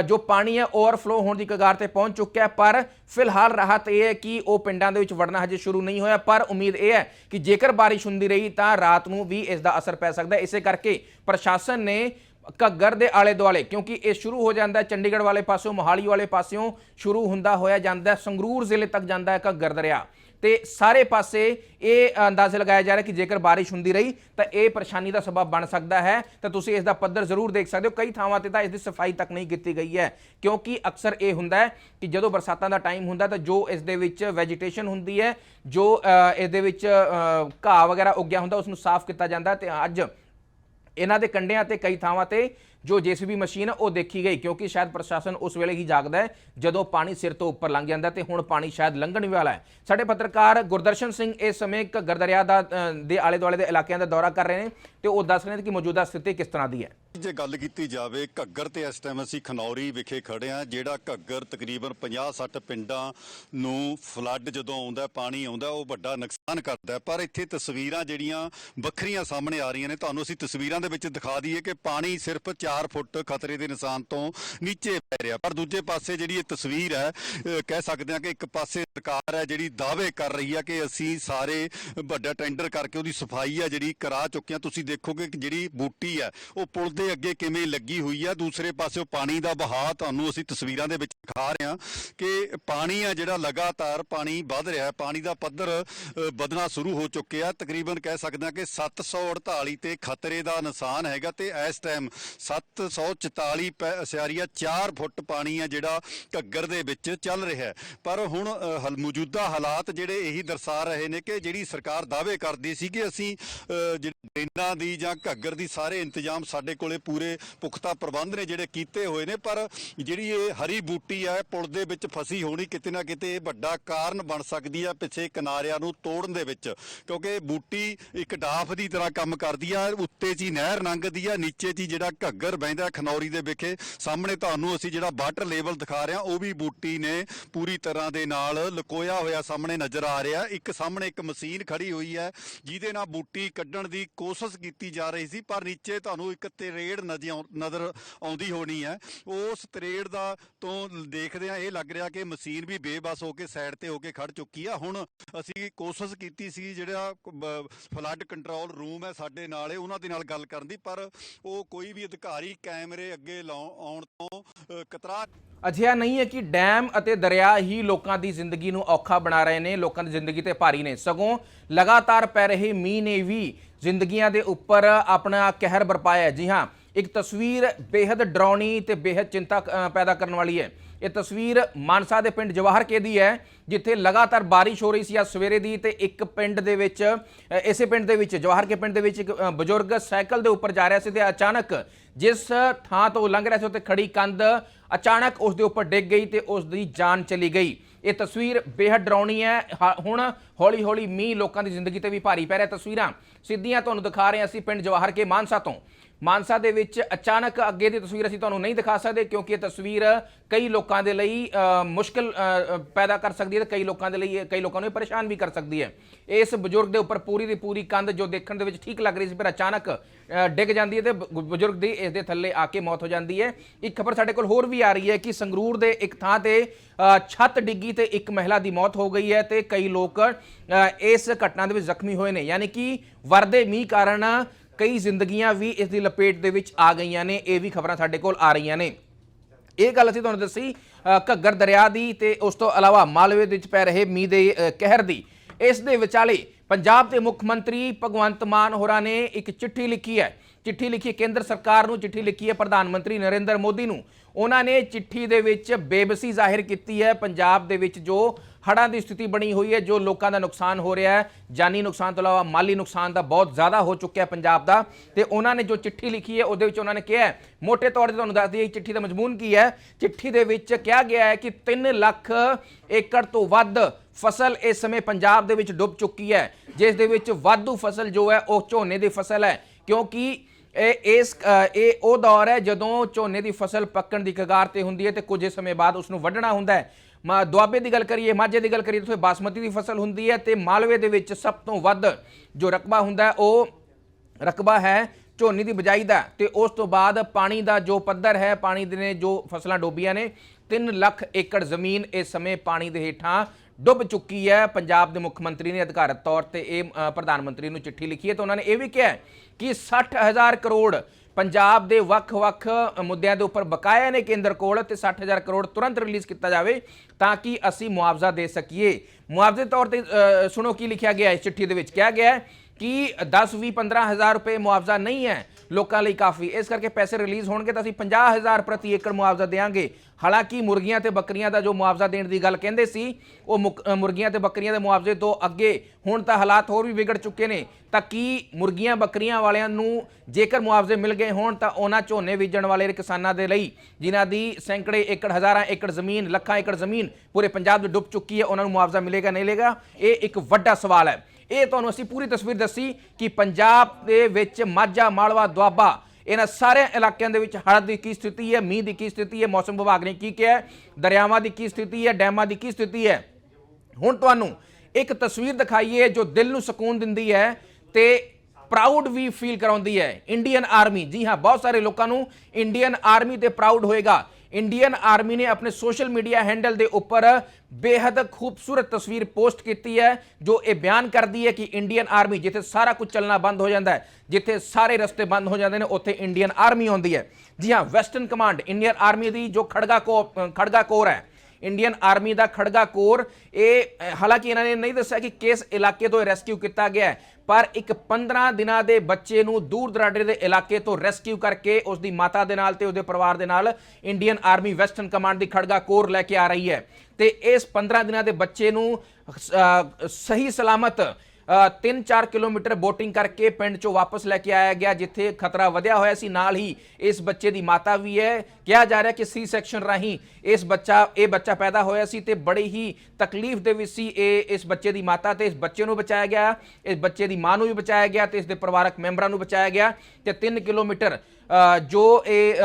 ਜੋ ਪਾਣੀ ਹੈ, ਓਵਰਫਲੋ ਹੋਣ ਦੀ ਕਗਾਰ ਤੇ ਪਹੁੰਚ ਚੁੱਕਿਆ ਹੈ, ਪਰ ਫਿਲਹਾਲ ਰਾਹਤ ਇਹ ਹੈ ਕਿ ਉਹ ਪਿੰਡਾਂ ਦੇ ਵਿੱਚ ਵੜਨਾ ਹਜੇ ਸ਼ੁਰੂ ਨਹੀਂ ਹੋਇਆ, ਪਰ ਉਮੀਦ ਇਹ ਹੈ ਕਿ ਜੇਕਰ ਬਾਰਿਸ਼ ਹੁੰਦੀ ਰਹੀ ਤਾਂ ਰਾਤ ਨੂੰ ਵੀ ਇਸ ਦਾ ਅਸਰ ਪੈ ਸਕਦਾ ਹੈ। ਇਸੇ ਕਰਕੇ ਪ੍ਰਸ਼ਾਸਨ ਨੇ ਘੱਗਰ ਦੇ ਆਲੇ ਦੁਆਲੇ ਕਿਉਂਕਿ ਇਹ ਸ਼ੁਰੂ ਹੋ ਜਾਂਦਾ ਚੰਡੀਗੜ੍ਹ ਵਾਲੇ ਪਾਸਿਓਂ ਮੋਹਾਲੀ ਵਾਲੇ ਪਾਸਿਓਂ ਸ਼ੁਰੂ ਹੁੰਦਾ ਹੋਇਆ ਜਾਂਦਾ ਸੰਗਰੂਰ ਜ਼ਿਲ੍ਹੇ ਤੱਕ ਜਾਂਦਾ ਹੈ ਘੱਗਰ ਦਰਿਆ। ਤੇ ਸਾਰੇ ਪਾਸੇ ਇਹ ਅੰਦਾਜ਼ਾ ਲਗਾਇਆ ਜਾ ਰਿਹਾ ਕਿ ਜੇਕਰ ਬਾਰਿਸ਼ ਹੁੰਦੀ ਰਹੀ ਤਾਂ ਇਹ ਪਰੇਸ਼ਾਨੀ ਦਾ ਸਬਬ ਬਣ ਸਕਦਾ ਹੈ। ਤਾਂ ਤੁਸੀਂ ਇਸ ਦਾ ਪੱਧਰ ਜ਼ਰੂਰ ਦੇਖ ਸਕਦੇ ਹੋ। ਕਈ ਥਾਵਾਂ ਤੇ ਤਾਂ ਇਸ ਦੀ ਸਫ਼ਾਈ ਤੱਕ ਨਹੀਂ ਕੀਤੀ ਗਈ ਹੈ ਕਿਉਂਕਿ ਅਕਸਰ ਇਹ ਹੁੰਦਾ ਹੈ ਕਿ ਜਦੋਂ ਬਰਸਾਤਾਂ ਦਾ ਟਾਈਮ ਹੁੰਦਾ ਤਾਂ ਜੋ ਇਸ ਦੇ ਵਿੱਚ ਵੈਜੀਟੇਸ਼ਨ ਹੁੰਦੀ ਹੈ ਜੋ ਅ, ਇਸ ਦੇ ਵਿੱਚ ਘਾਹ ਵਗੈਰਾ ਉੱਗਿਆ ਹੁੰਦਾ ਉਸ ਨੂੰ ਸਾਫ਼ ਕੀਤਾ ਜਾਂਦਾ ਹੈ। ਤੇ ਅੱਜ ਇਹਨਾਂ ਦੇ ਕੰਢਿਆਂ ਤੇ ਕਈ ਥਾਵਾਂ ਤੇ ਜੋ ਜੀਸੀਬੀ ਮਸ਼ੀਨ ਉਹ ਦੇਖੀ ਗਈ, ਕਿਉਂਕਿ ਸ਼ਾਇਦ ਪ੍ਰਸ਼ਾਸਨ ਉਸ ਵੇਲੇ ਹੀ ਜਾਗਦਾ ਹੈ, ਜਦੋਂ ਪਾਣੀ ਸਿਰ ਤੋਂ ਉੱਪਰ ਲੰਘ ਜਾਂਦਾ ਤੇ ਹੁਣ ਪਾਣੀ ਸ਼ਾਇਦ ਲੰਘਣ ਵਾਲਾ ਹੈ। ਸਾਡੇ ਪੱਤਰਕਾਰ ਗੁਰਦਰਸ਼ਨ ਸਿੰਘ ਇਸ ਸਮੇਂ ਘੱਗਰ ਦਰਿਆ ਦਾ ਦੇ ਆਲੇ ਦੁਆਲੇ ਦੇ ਇਲਾਕਿਆਂ ਦਾ ਦੌਰਾ ਕਰ ਰਹੇ ਨੇ ਤੇ ਉਹ ਦੱਸ ਰਹੇ ਨੇ ਕਿ ਮੌਜੂਦਾ ਸਥਿਤੀ ਕਿਸ ਤਰ੍ਹਾਂ ਦੀ ਹੈ। ਜੇ ਗੱਲ ਕੀਤੀ ਜਾਵੇ, ਘੱਗਰ ਤੇ ਇਸ ਟਾਈਮ ਅਸੀਂ ਖਨੌਰੀ ਵਿਖੇ ਖੜੇ ਆ ਜਿਹੜਾ ਘੱਗਰ ਤਕਰੀਬਨ 50-60 ਪਿੰਡਾਂ ਨੂੰ ਫਲੱਡ ਜਦੋਂ ਆਉਂਦਾ, ਪਾਣੀ ਆਉਂਦਾ, ਉਹ ਵੱਡਾ ਨੁਕਸਾਨ ਕਰਦਾ ਪਰ ਇੱਥੇ ਤਸਵੀਰਾਂ ਜਿਹੜੀਆਂ ਵੱਖਰੀਆਂ ਸਾਹਮਣੇ ਆ ਰਹੀਆਂ ਨੇ, ਤੁਹਾਨੂੰ ਅਸੀਂ ਤਸਵੀਰਾਂ ਦੇ ਵਿੱਚ ਦਿਖਾ ਦਈਏ ਕਿ ਪਾਣੀ ਸਿਰਫ 4 ਫੁੱਟ ਖਤਰੇ ਦੇ ਨਿਸ਼ਾਨ ਤੋਂ ਨੀਚੇ ਪੈ ਰਿਹਾ। ਪਰ ਦੂਜੇ ਪਾਸੇ ਜਿਹੜੀ ਇਹ ਤਸਵੀਰ ਹੈ ਕਹਿ ਸਕਦੇ ਹਾਂ ਕਿ ਇੱਕ ਪਾਸੇ ਸਰਕਾਰ ਹੈ ਜਿਹੜੀ ਦਾਅਵੇ ਕਰ ਰਹੀ ਹੈ ਕਿ ਅਸੀਂ ਸਾਰੇ ਵੱਡਾ ਟੈਂਡਰ ਕਰਕੇ ਉਹਦੀ ਸਫ਼ਾਈ ਹੈ ਜਿਹੜੀ ਕਰਾ ਚੁੱਕੇ ਹਾਂ ਤੁਸੀਂ ਦੇਖੋਗੇ ਕਿ ਜਿਹੜੀ ਬੂਟੀ ਹੈ ਉਹ ਪੁਲ ਦੇ ਅੱਗੇ ਕਿਵੇਂ ਲੱਗੀ ਹੋਈ ਹੈ ਦੂਸਰੇ ਪਾਸੇ ਪਾਣੀ ਦਾ ਬਹਾਅ ਤੁਹਾਨੂੰ ਅਸੀਂ ਤਸਵੀਰਾਂ ਦੇ ਵਿੱਚ ਦਿਖਾ ਰਹੇ ਹਾਂ ਕਿ ਪਾਣੀ ਆ ਜਿਹੜਾ ਲਗਾਤਾਰ ਪਾਣੀ ਵੱਧ ਰਿਹਾ ਹੈ। ਪਾਣੀ ਦਾ ਪੱਧਰ ਵਧਣਾ ਸ਼ੁਰੂ ਹੋ ਚੁੱਕਿਆ ਤਕਰੀਬਨ ਕਹਿ ਸਕਦੇ ਹਾਂ ਕਿ 748 ਤੇ ਖਤਰੇ ਦਾ ਨਿਸ਼ਾਨ ਹੈਗਾ ਤੇ ਇਸ ਟਾਈਮ 744 ਪੈ- ਸਿਆਰੀਆ 4 ਫੁੱਟ ਪਾਣੀ ਹੈ ਜਿਹੜਾ ਘੱਗਰ ਦੇ ਵਿੱਚ ਚੱਲ ਰਿਹਾ ਹੈ। ਪਰ ਹੁਣ ਹਲ, ਮੌਜੂਦਾ ਹਾਲਾਤ ਜਿਹੜੇ ਇਹੀ ਦਰਸਾ ਰਹੇ ਨੇ ਕਿ ਜਿਹੜੀ ਸਰਕਾਰ ਦਾਅਵੇ ਕਰਦੀ ਸੀ ਕਿ ਅਸੀਂ ਜਿਹੜੇ ਡਰੇਨਾਂ ਦੀ ਜਾਂ ਘੱਗਰ ਦੀ ਸਾਰੇ ਇੰਤਜ਼ਾਮ ਸਾਡੇ ਕੋਲੇ ਪੂਰੇ ਪੁਖਤਾ ਪ੍ਰਬੰਧ ਨੇ ਜਿਹੜੇ ਕੀਤੇ ਹੋਏ ਨੇ, ਪਰ ਜਿਹੜੀ ਇਹ ਹਰੀ ਬੂਟੀ ਹੈ, ਪੁਲ ਦੇ ਵਿੱਚ ਫਸੀ ਹੋਣੀ ਕਿਤੇ ਨਾ ਕਿਤੇ ਇਹ ਵੱਡਾ ਕਾਰਨ ਬਣ ਸਕਦੀ ਹੈ ਪਿੱਛੇ ਕਿਨਾਰਿਆਂ ਨੂੰ ਤੋੜਨ ਦੇ ਵਿੱਚ। ਕਿਉਂਕਿ ਬੂਟੀ ਇੱਕ ਡਾਫ ਦੀ ਤਰ੍ਹਾਂ ਕੰਮ ਕਰਦੀ ਆ, ਉੱਤੇ 'ਚ ਹੀ ਨਹਿਰ ਲੰਘਦੀ ਆ, ਨੀਚੇ 'ਚ ਹੀ ਜਿਹੜਾ ਘੱਗਰ ਬਹਿੰਦਾ ਖਨੌਰੀ ਦੇ ਵਿਖੇ, ਸਾਹਮਣੇ ਤੁਹਾਨੂੰ ਅਸੀਂ ਜਿਹੜਾ ਵਾਟਰ ਲੈਵਲ ਦਿਖਾ ਰਹੇ ਹਾਂ, ਉਹ ਵੀ ਬੂਟੀ ਨੇ ਪੂਰੀ ਤਰ੍ਹਾਂ ਦੇ ਨਾਲ ਲਕੋਇਆ ਹੋਇਆ ਸਾਹਮਣੇ ਨਜ਼ਰ ਆ ਰਿਹਾ। ਇੱਕ ਸਾਹਮਣੇ ਇੱਕ ਮਸ਼ੀਨ ਖੜੀ ਹੋਈ ਹੈ, ਜਿਹਦੇ ਨਾਲ ਬੂਟੀ ਕੱਢਣ ਦੀ ਕੋਸ਼ਿਸ਼ ਕੀਤੀ ਜਾ ਰਹੀ ਸੀ, ਪਰ ਨੀਚੇ ਤੁਹਾਨੂੰ ਇੱਕ ਤਰੇੜ ਨਜ਼ਰ ਆਉਂਦੀ ਹੋਣੀ ਹੈ। ਉਸ ਤਰੇੜ ਦਾ ਤੋਂ ਦੇਖਦੇ ਆ ਇਹ ਲੱਗ ਰਿਹਾ ਕਿ ਮਸ਼ੀਨ ਵੀ ਬੇਬਸ ਹੋ ਕੇ ਸਾਈਡ ਤੇ ਹੋ ਕੇ ਖੜ ਚੁੱਕੀ ਆ। ਹੁਣ ਅਸੀਂ ਕੋਸ਼ਿਸ਼ ਕੀਤੀ ਸੀ, ਜਿਹੜਾ ਫਲੱਡ ਕੰਟਰੋਲ ਰੂਮ ਹੈ ਸਾਡੇ ਨਾਲ, ਉਹਨਾਂ ਦੇ ਨਾਲ ਗੱਲ ਕਰਨ ਦੀ, ਪਰ ਉਹ ਕੋਈ ਵੀ ਅਧਿਕਾਰੀ ਕੈਮਰੇ ਅੱਗੇ ਲਾਉ- ਆਉਣ ਤੋਂ ਕਤਰਾ ਅਜਿਹਾ ਨਹੀਂ ਹੈ ਕਿ ਡੈਮ ਅਤੇ ਦਰਿਆ ਹੀ ਲੋਕਾਂ ਦੀ ਜ਼ਿੰਦਗੀ ਨੂੰ ਔਖਾ ਬਣਾ ਰਹੇ ਨੇ, ਲੋਕਾਂ ਦੀ ਜ਼ਿੰਦਗੀ ਤੇ ਭਾਰੀ ਨੇ। ਸਗੋਂ ਲਗਾਤਾਰ ਪੈ ਰਹੇ ਮੀਂਹ ਨੇ ਵੀ ਜ਼ਿੰਦਗੀਆਂ ਦੇ ਉੱਪਰ ਆਪਣਾ ਕਹਿਰ ਬਰਪਾਇਆ ਹੈ। ਜੀ ਹਾਂ, ਇੱਕ ਤਸਵੀਰ ਬੇहद ਡਰਾਉਣੀ ਤੇ ਬੇहद ਚਿੰਤਾ ਪੈਦਾ ਕਰਨ ਵਾਲੀ ਹੈ। ਇਹ ਤਸਵੀਰ ਮਾਨਸਾ ਦੇ ਪਿੰਡ ਜਵਾਹਰ ਕੇ ਦੀ ਹੈ, ਜਿੱਥੇ ਲਗਾਤਾਰ ਬਾਰਿਸ਼ ਹੋ ਰਹੀ ਸੀ ਆ ਸਵੇਰੇ ਦੀ ਤੇ ਇੱਕ ਪਿੰਡ ਦੇ ਵਿੱਚ ਇਸੇ ਪਿੰਡ ਦੇ ਵਿੱਚ, ਜਵਾਹਰ ਕੇ ਪਿੰਡ ਦੇ ਵਿੱਚ ਇੱਕ ਬਜ਼ੁਰਗ ਸਾਈਕਲ ਦੇ ਉੱਪਰ ਜਾ ਰਿਹਾ ਸੀ ਤੇ ਅਚਾਨਕ ਜਿਸ ਥਾਂ ਤੋਂ ਲੰਘ ਰਿਹਾ ਸੀ, ਉੱਥੇ ਖੜੀ ਕੰਧ ਅਚਾਨਕ ਉਸ ਦੇ ਉੱਪਰ ਡਿੱਗ ਗਈ ਤੇ ਉਸ ਦੀ ਜਾਨ ਚਲੀ ਗਈ। ਇਹ ਤਸਵੀਰ ਬੇहद ਡਰਾਉਣੀ ਹੈ। ਹੁਣ ਹੌਲੀ ਹੌਲੀ ਮੀਂਹ ਲੋਕਾਂ ਦੀ ਜ਼ਿੰਦਗੀ ਤੇ ਵੀ ਭਾਰੀ ਪੈ ਰਿਹਾ ਤਸਵੀਰਾਂ। ਸਿੱਧੀਆਂ ਤੁਹਾਨੂੰ ਦਿਖਾ ਰਹੇ ਹਾਂ ਅਸੀਂ ਪਿੰਡ ਜਵਾਹਰ ਕੇ ਮਾਨਸਾ ਤੋਂ। ਮਾਨਸਾ ਦੇ ਵਿੱਚ ਅਚਾਨਕ ਅੱਗੇ ਦੀ ਤਸਵੀਰ ਅਸੀਂ ਤੁਹਾਨੂੰ ਨਹੀਂ ਦਿਖਾ ਸਕਦੇ ਕਿਉਂਕਿ ਇਹ ਤਸਵੀਰ ਕਈ ਲੋਕਾਂ ਦੇ ਲਈ ਅ, ਮੁਸ਼ਕਲ ਪੈਦਾ ਕਰ ਸਕਦੀ ਹੈ ਤੇ ਕਈ ਲੋਕਾਂ ਦੇ ਲਈ ਕਈ ਲੋਕਾਂ ਨੂੰ ਇਹ ਪਰੇਸ਼ਾਨ ਵੀ ਕਰ ਸਕਦੀ ਹੈ। ਇਸ ਬਜ਼ੁਰਗ ਦੇ ਉੱਪਰ ਪੂਰੀ ਦੀ ਪੂਰੀ ਕੰਧ ਜੋ ਦੇਖਣ ਦੇ ਵਿੱਚ ਠੀਕ ਲੱਗ ਰਹੀ ਸੀ ਪਰ ਅਚਾਨਕ ਡਿੱਗ ਜਾਂਦੀ ਹੈ ਤੇ ਬਜ਼ੁਰਗ ਦੀ ਇਸ ਦੇ ਥੱਲੇ ਆ ਕੇ ਮੌਤ ਹੋ ਜਾਂਦੀ ਹੈ। ਇੱਕ ਖਬਰ ਸਾਡੇ ਕੋਲ ਹੋਰ ਵੀ ਆ ਰਹੀ ਹੈ ਕਿ ਸੰਗਰੂਰ ਦੇ ਇੱਕ ਥਾਂ ਤੇ ਛੱਤ ਡਿੱਗੀ ਤੇ ਇੱਕ ਮਹਿਲਾ ਦੀ ਮੌਤ ਹੋ ਗਈ ਹੈ ਤੇ ਕਈ ਲੋਕ ਇਸ ਘਟਨਾ ਦੇ ਵਿੱਚ ਜ਼ਖਮੀ ਹੋਏ ਨੇ। ਯਾਨੀ ਕਿ ਵਰਦੇ ਮੀਂਹ ਕਾਰਨ ਕਈ ਜ਼ਿੰਦਗੀਆਂ ਵੀ ਇਸ ਦੀ ਲਪੇਟ ਦੇ ਵਿੱਚ ਆ ਗਈਆਂ ਨੇ, ਇਹ ਵੀ ਖਬਰਾਂ ਸਾਡੇ ਕੋਲ ਆ ਰਹੀਆਂ ਨੇ। ਇਹ ਗੱਲ ਅਸੀਂ ਤੁਹਾਨੂੰ ਦੱਸੀ ਘੱਗਰ ਦਰਿਆ ਦੀ ਤੇ ਉਸ ਤੋਂ ਇਲਾਵਾ ਮਾਲਵੇ ਦੇ ਵਿੱਚ ਪੈ ਰਹੇ ਮੀਂਹ ਦੇ ਕਹਿਰ ਦੀ। ਇਸ ਦੇ ਵਿਚਾਲੇ ਪੰਜਾਬ ਦੇ ਮੁੱਖ ਮੰਤਰੀ ਭਗਵੰਤ ਮਾਨ ਹੋਰਾਂ ਨੇ ਇੱਕ ਚਿੱਠੀ ਲਿਖੀ ਹੈ। ਚਿੱਠੀ ਲਿਖੀ ਕੇਂਦਰ ਸਰਕਾਰ ਨੂੰ, ਚਿੱਠੀ ਲਿਖੀ ਹੈ ਪ੍ਰਧਾਨ ਮੰਤਰੀ ਨਰਿੰਦਰ ਮੋਦੀ ਨੂੰ। ਉਹਨਾਂ ਨੇ ਚਿੱਠੀ ਦੇ ਵਿੱਚ ਬੇਬਸੀ ਜ਼ਾਹਿਰ ਕੀਤੀ ਹੈ ਪੰਜਾਬ ਦੇ ਵਿੱਚ ਜੋ ਹੜ੍ਹਾਂ ਦੀ ਸਥਿਤੀ ਬਣੀ ਹੋਈ ਹੈ, ਜੋ ਲੋਕਾਂ ਦਾ ਨੁਕਸਾਨ ਹੋ ਰਿਹਾ ਹੈ। ਜਾਨੀ ਨੁਕਸਾਨ ਤੋਂ ਇਲਾਵਾ ਮਾਲੀ ਨੁਕਸਾਨ ਦਾ ਬਹੁਤ ਜ਼ਿਆਦਾ ਹੋ ਚੁੱਕਿਆ ਪੰਜਾਬ ਦਾ। ਤੇ ਉਹਨਾਂ ਨੇ ਜੋ ਚਿੱਠੀ ਲਿਖੀ ਹੈ, ਉਹਦੇ ਵਿੱਚ ਉਹਨਾਂ ਨੇ ਕਿਹਾ ਹੈ ਮੋٹے ਤੌਰ ਤੇ ਤੁਹਾਨੂੰ ਦੱਸ ਦਈਏ ਚਿੱਠੀ ਦਾ ਮਜ਼ਮੂਨ ਕੀ ਹੈ? ਚਿੱਠੀ ਦੇ ਵਿੱਚ ਕਿਹਾ ਗਿਆ ਹੈ ਕਿ 3 ਲੱਖ ਏਕੜ ਤੋਂ ਵੱਧ ਫਸਲ ਇਸ ਸਮੇਂ ਪੰਜਾਬ ਦੇ ਵਿੱਚ ਡੁੱਬ ਚੁੱਕੀ ਹੈ। ਜਿਸ ਦੇ ਵਿੱਚ ਵਾਧੂ ਫਸਲ ਜੋ ਹੈ, ਉਹ ਝੋਨੇ ਦੀ ਫਸਲ ਹੈ। ਕਿਉਂਕਿ ਇਹ, ਇਸ ਇਹ ਉਹ ਦੌਰ ਹੈ ਜਦੋਂ ਝੋਨੇ ਦੀ ਫਸਲ ਪੱਕਣ ਦੀ ਕਗਾਰ ਤੇ ਹੁੰਦੀ ਹੈ ਤੇ ਕੁਝ ਸਮੇਂ ਬਾਅਦ ਉਸ ਨੂੰ ਵੱਢਣਾ ਹੁੰਦਾ ਹੈ। ਮਾ ਦੁਆਬੇ ਦੀ ਗੱਲ ਕਰੀਏ, ਮਾਝੇ ਦੀ ਗੱਲ ਕਰੀਏ ਤਾਂ ਬਾਸਮਤੀ ਦੀ ਫਸਲ ਹੁੰਦੀ ਹੈ ਤੇ ਮਾਲਵੇ ਦੇ ਵਿੱਚ ਸਭ ਤੋਂ ਵੱਧ ਜੋ ਰਕਬਾ ਹੁੰਦਾ ਉਹ ਰਕਬਾ ਹੈ ਝੋਨੇ ਦੀ ਬਿਜਾਈ ਦਾ। ਤੇ ਉਸ ਤੋਂ ਬਾਅਦ ਪਾਣੀ ਦਾ ਜੋ ਪੱਧਰ ਹੈ, ਪਾਣੀ ਦੇ ਨੇ ਜੋ ਫਸਲਾਂ ਡੋਬੀਆਂ ਨੇ 3 ਲੱਖ ਏਕੜ ਜ਼ਮੀਨ ਇਸ ਸਮੇਂ ਪਾਣੀ ਦੇ ਹੇਠਾਂ ਡੁੱਬ ਚੁੱਕੀ ਹੈ। ਪੰਜਾਬ ਦੇ ਮੁੱਖ ਮੰਤਰੀ ਨੇ ਅਧਿਕਾਰਤ ਤੌਰ ਤੇ ਇਹ ਪ੍ਰਧਾਨ ਮੰਤਰੀ ਨੂੰ ਚਿੱਠੀ ਲਿਖੀ ਹੈ ਤੇ ਉਹਨਾਂ ਨੇ ਇਹ ਵੀ ਕਿਹਾ ਹੈ ਕਿ 60000 ਕਰੋੜ ਪੰਜਾਬ ਦੇ ਵੱਖ-ਵੱਖ ਮੁੱਦਿਆਂ ਦੇ ਉੱਪਰ ਬਕਾਇਆ ਨੇ ਕੇਂਦਰ ਕੋਲ ਤੇ 60000 ਕਰੋੜ ਤੁਰੰਤ ਰਿਲੀਜ਼ ਕੀਤਾ ਜਾਵੇ ਤਾਂ ਕਿ ਅਸੀਂ ਮੁਆਵਜ਼ਾ ਦੇ ਸਕੀਏ। ਮੁਆਵਜ਼ੇ ਤੌਰ ਤੇ ਸੁਣੋ ਕੀ ਲਿਖਿਆ ਗਿਆ ਇਸ ਚਿੱਠੀ ਦੇ ਵਿੱਚ। ਕਿਹਾ ਗਿਆ ਹੈ ਕਿ 10 20 15000 ਰੁਪਏ ਮੁਆਵਜ਼ਾ ਨਹੀਂ ਹੈ। ਲੋਕਾਂ ਲਈ ਕਾਫੀ। ਇਸ ਕਰਕੇ ਪੈਸੇ ਰਿਲੀਜ਼ ਹੋਣਗੇ ਤਾਂ ਅਸੀਂ 50000 ਪ੍ਰਤੀ ਏਕੜ ਮੁਆਵਜ਼ਾ ਦੇਵਾਂਗੇ। ਹਾਲਾਂਕਿ ਮੁਰਗੀਆਂ ਤੇ ਬੱਕਰੀਆਂ ਦਾ ਜੋ ਮੁਆਵਜ਼ਾ ਦੇਣ ਦੀ ਗੱਲ ਕਹਿੰਦੇ ਸੀ, ਉਹ ਮੁਕ- ਮੁਰਗੀਆਂ ਤੇ ਬੱਕਰੀਆਂ ਦੇ ਮੁਆਵਜ਼ੇ ਤੋਂ ਅੱਗੇ ਹੁਣ ਤਾਂ ਹਾਲਾਤ ਹੋਰ ਵੀ ਵਿਗੜ ਚੁੱਕੇ ਨੇ। ਤਾਂ ਕੀ ਮੁਰਗੀਆਂ ਬੱਕਰੀਆਂ ਵਾਲਿਆਂ ਨੂੰ ਜੇਕਰ ਮੁਆਵਜ਼ੇ ਮਿਲ ਗਏ ਹੋਣ ਤਾਂ ਉਹਨਾਂ ਝੋਨੇ ਬੀਜਣ ਵਾਲੇ ਕਿਸਾਨਾਂ ਦੇ ਲਈ, ਜਿਨ੍ਹਾਂ ਦੀ ਸੈਂਕੜੇ ਏਕੜ, ਹਜ਼ਾਰਾਂ ਏਕੜ ਜ਼ਮੀਨ, ਲੱਖਾਂ ਏਕੜ ਜ਼ਮੀਨ ਪੂਰੇ ਪੰਜਾਬ 'ਚ ਡੁੱਬ ਚੁੱਕੀ ਹੈ, ਉਹਨਾਂ ਨੂੰ ਮੁਆਵਜ਼ਾ ਮਿਲੇਗਾ, ਨਹੀਂ ਮਿਲੇਗਾ? ਇਹ ਇੱਕ ਵੱਡਾ ਸਵਾਲ ਹੈ। ਇਹ ਤੁਹਾਨੂੰ ਅਸੀਂ ਪੂਰੀ ਤਸਵੀਰ ਦੱਸੀ ਕਿ ਪੰਜਾਬ ਦੇ ਵਿੱਚ ਮਾਝਾ, ਮਾਲਵਾ, ਦੁਆਬਾ, ਇਹਨਾਂ ਸਾਰੇ ਇਲਾਕਿਆਂ ਦੇ ਵਿੱਚ ਹੜ੍ਹ ਦੀ ਕੀ ਸਥਿਤੀ ਹੈ, ਮੀਂਹ ਦੀ ਕੀ ਸਥਿਤੀ ਹੈ, ਮੌਸਮ ਵਿਭਾਗ ਨੇ ਕੀ ਕਿਹਾ ਦਰਿਆਵਾਂ ਦੀ ਕੀ ਸਥਿਤੀ ਹੈ, ਡੈਮਾਂ ਦੀ ਕੀ ਸਥਿਤੀ ਹੈ। ਹੁਣ ਤੁਹਾਨੂੰ ਇੱਕ ਤਸਵੀਰ ਦਿਖਾਈਏ ਜੋ ਦਿਲ ਨੂੰ ਸਕੂਨ ਦਿੰਦੀ ਹੈ ਤੇ ਪ੍ਰਾਊਡ ਵੀ ਫੀਲ ਕਰਾਉਂਦੀ ਹੈ। ਇੰਡੀਅਨ ਆਰਮੀ ਜੀ ਹਾਂ, ਬਹੁਤ ਸਾਰੇ ਲੋਕਾਂ ਨੂੰ ਇੰਡੀਅਨ ਆਰਮੀ ਤੇ ਪ੍ਰਾਊਡ ਹੋਏਗਾ। ਇੰਡੀਅਨ ਆਰਮੀ ਨੇ ਆਪਣੇ ਸੋਸ਼ਲ ਮੀਡੀਆ ਹੈਂਡਲ ਦੇ ਉੱਪਰ ਬੇहद ਖੂਬਸੂਰਤ ਤਸਵੀਰ ਪੋਸਟ ਕੀਤੀ ਹੈ, ਜੋ ਇਹ ਬਿਆਨ ਕਰਦੀ ਹੈ ਕਿ ਇੰਡੀਅਨ ਆਰਮੀ ਜਿੱਥੇ ਸਾਰਾ ਕੁਝ ਚੱਲਣਾ ਬੰਦ ਹੋ ਜਾਂਦਾ ਹੈ, ਜਿੱਥੇ ਸਾਰੇ ਰਸਤੇ ਬੰਦ ਹੋ ਜਾਂਦੇ ਨੇ, ਉੱਥੇ ਇੰਡੀਅਨ ਆਰਮੀ ਆਉਂਦੀ ਹੈ। ਜੀ ਹਾਂ ਵੈਸਟਰਨ ਕਮਾਂਡ ਇੰਡੀਅਨ ਆਰਮੀ ਦੀ ਜੋ ਖੜਗਾ ਕੋ ਖੜਗਾ ਕੋਰ ਹੈ ਇੰਡੀਅਨ ਆਰਮੀ ਦਾ ਖੜਗਾ ਕੋਰ। ਇਹ ਹਾਲਾਂਕਿ ਇਹਨਾਂ ਨੇ ਨਹੀਂ ਦੱਸਿਆ ਕਿ ਕਿਸ ਇਲਾਕੇ ਤੋਂ ਰੈਸਕਿਊ ਕੀਤਾ ਗਿਆ ਹੈ, ਪਰ ਇੱਕ 15 ਦਿਨਾਂ ਦੇ ਬੱਚੇ ਨੂੰ ਦੂਰ ਦਰਾਡੇ ਦੇ ਇਲਾਕੇ ਤੋਂ ਰੈਸਕਿਊ ਕਰਕੇ ਉਸ ਦੀ ਮਾਤਾ ਦੇ ਨਾਲ ਤੇ ਉਹਦੇ ਪਰਿਵਾਰ ਦੇ ਨਾਲ ਇੰਡੀਅਨ ਆਰਮੀ ਵੈਸਟਰਨ ਕਮਾਂਡ ਦੀ ਖੜਗਾ ਕੋਰ ਲੈ ਕੇ ਆ ਰਹੀ ਹੈ। ਤੇ ਇਸ 15 ਦਿਨਾਂ ਦੇ ਬੱਚੇ ਨੂੰ ਸਹੀ ਸਲਾਮਤ 3-4 ਕਿਲੋਮੀਟਰ ਬੋਟਿੰਗ ਕਰਕੇ ਪਿੰਡ ਚੋਂ ਵਾਪਸ ਲੈ ਕੇ ਆਇਆ ਗਿਆ, ਜਿੱਥੇ ਖਤਰਾ ਵਧਿਆ ਹੋਇਆ ਸੀ। ਨਾਲ ਹੀ ਇਸ ਬੱਚੇ ਦੀ ਮਾਤਾ ਵੀ ਹੈ। ਕਿਹਾ ਜਾ ਰਿਹਾ ਕਿ ਸੀ ਸੈਕਸ਼ਨ ਰਾਹੀਂ ਇਸ ਬੱਚਾ, ਇਹ ਬੱਚਾ ਪੈਦਾ ਹੋਇਆ ਸੀ ਤੇ ਬੜੀ ਹੀ ਤਕਲੀਫ ਦੇ ਵਿੱਚ ਸੀ ਇਹ, ਇਸ ਬੱਚੇ ਦੀ ਮਾਤਾ ਤੇ ਇਸ ਬੱਚੇ ਨੂੰ ਬਚਾਇਆ ਗਿਆ। ਇਸ ਬੱਚੇ ਦੀ ਮਾਂ ਨੂੰ ਵੀ ਬਚਾਇਆ ਗਿਆ ਤੇ ਇਸ ਦੇ ਪਰਿਵਾਰਕ ਮੈਂਬਰਾਂ ਨੂੰ ਬਚਾਇਆ ਗਿਆ। ਤੇ 3 ਕਿਲੋਮੀਟਰ ਜੋ ਇਹ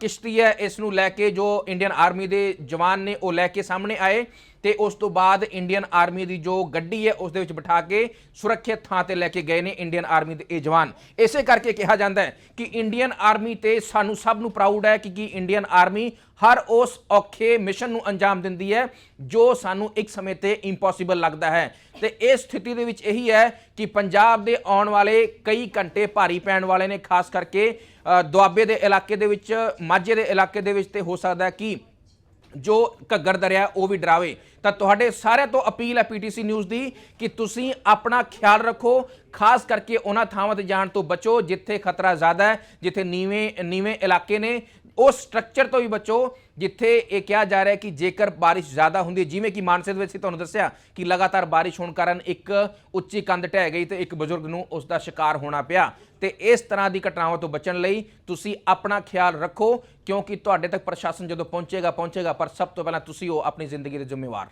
ਕਿਸ਼ਤੀ ਹੈ, ਇਸ ਨੂੰ ਲੈ ਕੇ ਜੋ ਇੰਡੀਅਨ ਆਰਮੀ ਦੇ ਜਵਾਨ ਨੇ ਉਹ ਲੈ ਕੇ ਸਾਹਮਣੇ ਆਏ। ਤੇ ਉਸ ਤੋਂ ਬਾਅਦ ਇੰਡੀਅਨ ਆਰਮੀ ਦੀ ਜੋ ਗੱਡੀ ਹੈ, ਉਸ ਦੇ ਵਿੱਚ ਬਿਠਾ ਕੇ ਸੁਰੱਖਿਅਤ ਥਾਂ ਤੇ ਲੈ ਕੇ ਗਏ ਨੇ ਇੰਡੀਅਨ ਆਰਮੀ ਦੇ ਇਹ ਜਵਾਨ। ਇਸੇ ਕਰਕੇ ਕਿਹਾ ਜਾਂਦਾ ਹੈ ਕਿ ਇੰਡੀਅਨ ਆਰਮੀ ਤੇ ਸਾਨੂੰ ਸਭ ਨੂੰ ਪ੍ਰਾਊਡ ਹੈ ਕਿ ਕਿ ਇੰਡੀਅਨ ਆਰਮੀ ਹਰ ਉਸ ਔਖੇ ਮਿਸ਼ਨ ਨੂੰ ਅੰਜਾਮ ਦਿੰਦੀ ਹੈ, ਜੋ ਸਾਨੂੰ ਇੱਕ ਸਮੇਂ ਤੇ ਇੰਪੋਸੀਬਲ ਲੱਗਦਾ ਹੈ। ਤੇ ਇਸ ਸਥਿਤੀ ਦੇ ਵਿੱਚ ਇਹੀ ਹੈ ਕਿ ਪੰਜਾਬ ਦੇ ਆਉਣ ਵਾਲੇ ਕਈ ਘੰਟੇ ਭਾਰੀ ਪੈਣ ਵਾਲੇ ਨੇ, ਖਾਸ ਕਰਕੇ ਦੁਆਬੇ ਦੇ ਇਲਾਕੇ ਦੇ ਵਿੱਚ, ਮਾਝੇ ਦੇ ਇਲਾਕੇ ਦੇ ਵਿੱਚ ਤੇ ਹੋ ਸਕਦਾ ਹੈ ਕਿ ਜੋ ਘੱਗਰ ਦਰਿਆ ਉਹ ਵੀ ਡਰਾਵੇ। ਤਾਂ ਤੁਹਾਡੇ ਸਾਰਿਆਂ ਤੋਂ ਅਪੀਲ ਹੈ ਪੀਟੀਸੀ ਨਿਊਜ਼ ਦੀ ਕਿ ਤੁਸੀਂ ਆਪਣਾ ਖਿਆਲ ਰੱਖੋ, ਖਾਸ ਕਰਕੇ ਉਹਨਾਂ ਥਾਵਾਂ ਤੇ ਜਾਣ ਤੋਂ ਬਚੋ, ਜਿੱਥੇ ਖਤਰਾ ਜ਼ਿਆਦਾ ਹੈ, ਜਿੱਥੇ ਨੀਵੇਂ ਨੀਵੇਂ ਇਲਾਕੇ ਨੇ ਉਸ ਸਟਰਕਚਰ ਤੋਂ ਵੀ ਬਚੋ, ਜਿੱਥੇ ਇਹ ਕਿਹਾ ਜਾ ਰਿਹਾ ਹੈ ਕਿ ਜੇਕਰ ਬਾਰਿਸ਼ ਜ਼ਿਆਦਾ ਹੁੰਦੀ ਜਿਵੇਂ ਕਿ ਮਾਨਸੇ ਦੇ ਵਿੱਚ ਅਸੀਂ ਤੁਹਾਨੂੰ ਦੱਸਿਆ ਕਿ ਲਗਾਤਾਰ ਬਾਰਿਸ਼ ਹੋਣ ਕਾਰਨ ਇੱਕ ਉੱਚੀ ਕੰਧ ਢਹਿ ਗਈ ਤੇ ਇੱਕ ਬਜ਼ੁਰਗ ਨੂੰ ਉਸ ਦਾ ਸ਼ਿਕਾਰ ਹੋਣਾ ਪਿਆ। ਤੇ ਇਸ ਤਰ੍ਹਾਂ ਦੀ ਘਟਨਾਵਾਂ ਤੋਂ ਬਚਣ ਲਈ ਤੁਸੀਂ ਆਪਣਾ ਖਿਆਲ ਰੱਖੋ, ਕਿਉਂਕਿ ਤੁਹਾਡੇ ਤੱਕ ਪ੍ਰਸ਼ਾਸਨ ਜਦੋਂ ਪਹੁੰਚੇਗਾ ਪਹੁੰਚੇਗਾ, ਪਰ ਸਭ ਤੋਂ ਪਹਿਲਾਂ ਤੁਸੀਂ ਹੋ ਆਪਣੀ ਜ਼ਿੰਦਗੀ ਦੇ ਜ਼ਿੰਮੇਵਾਰ।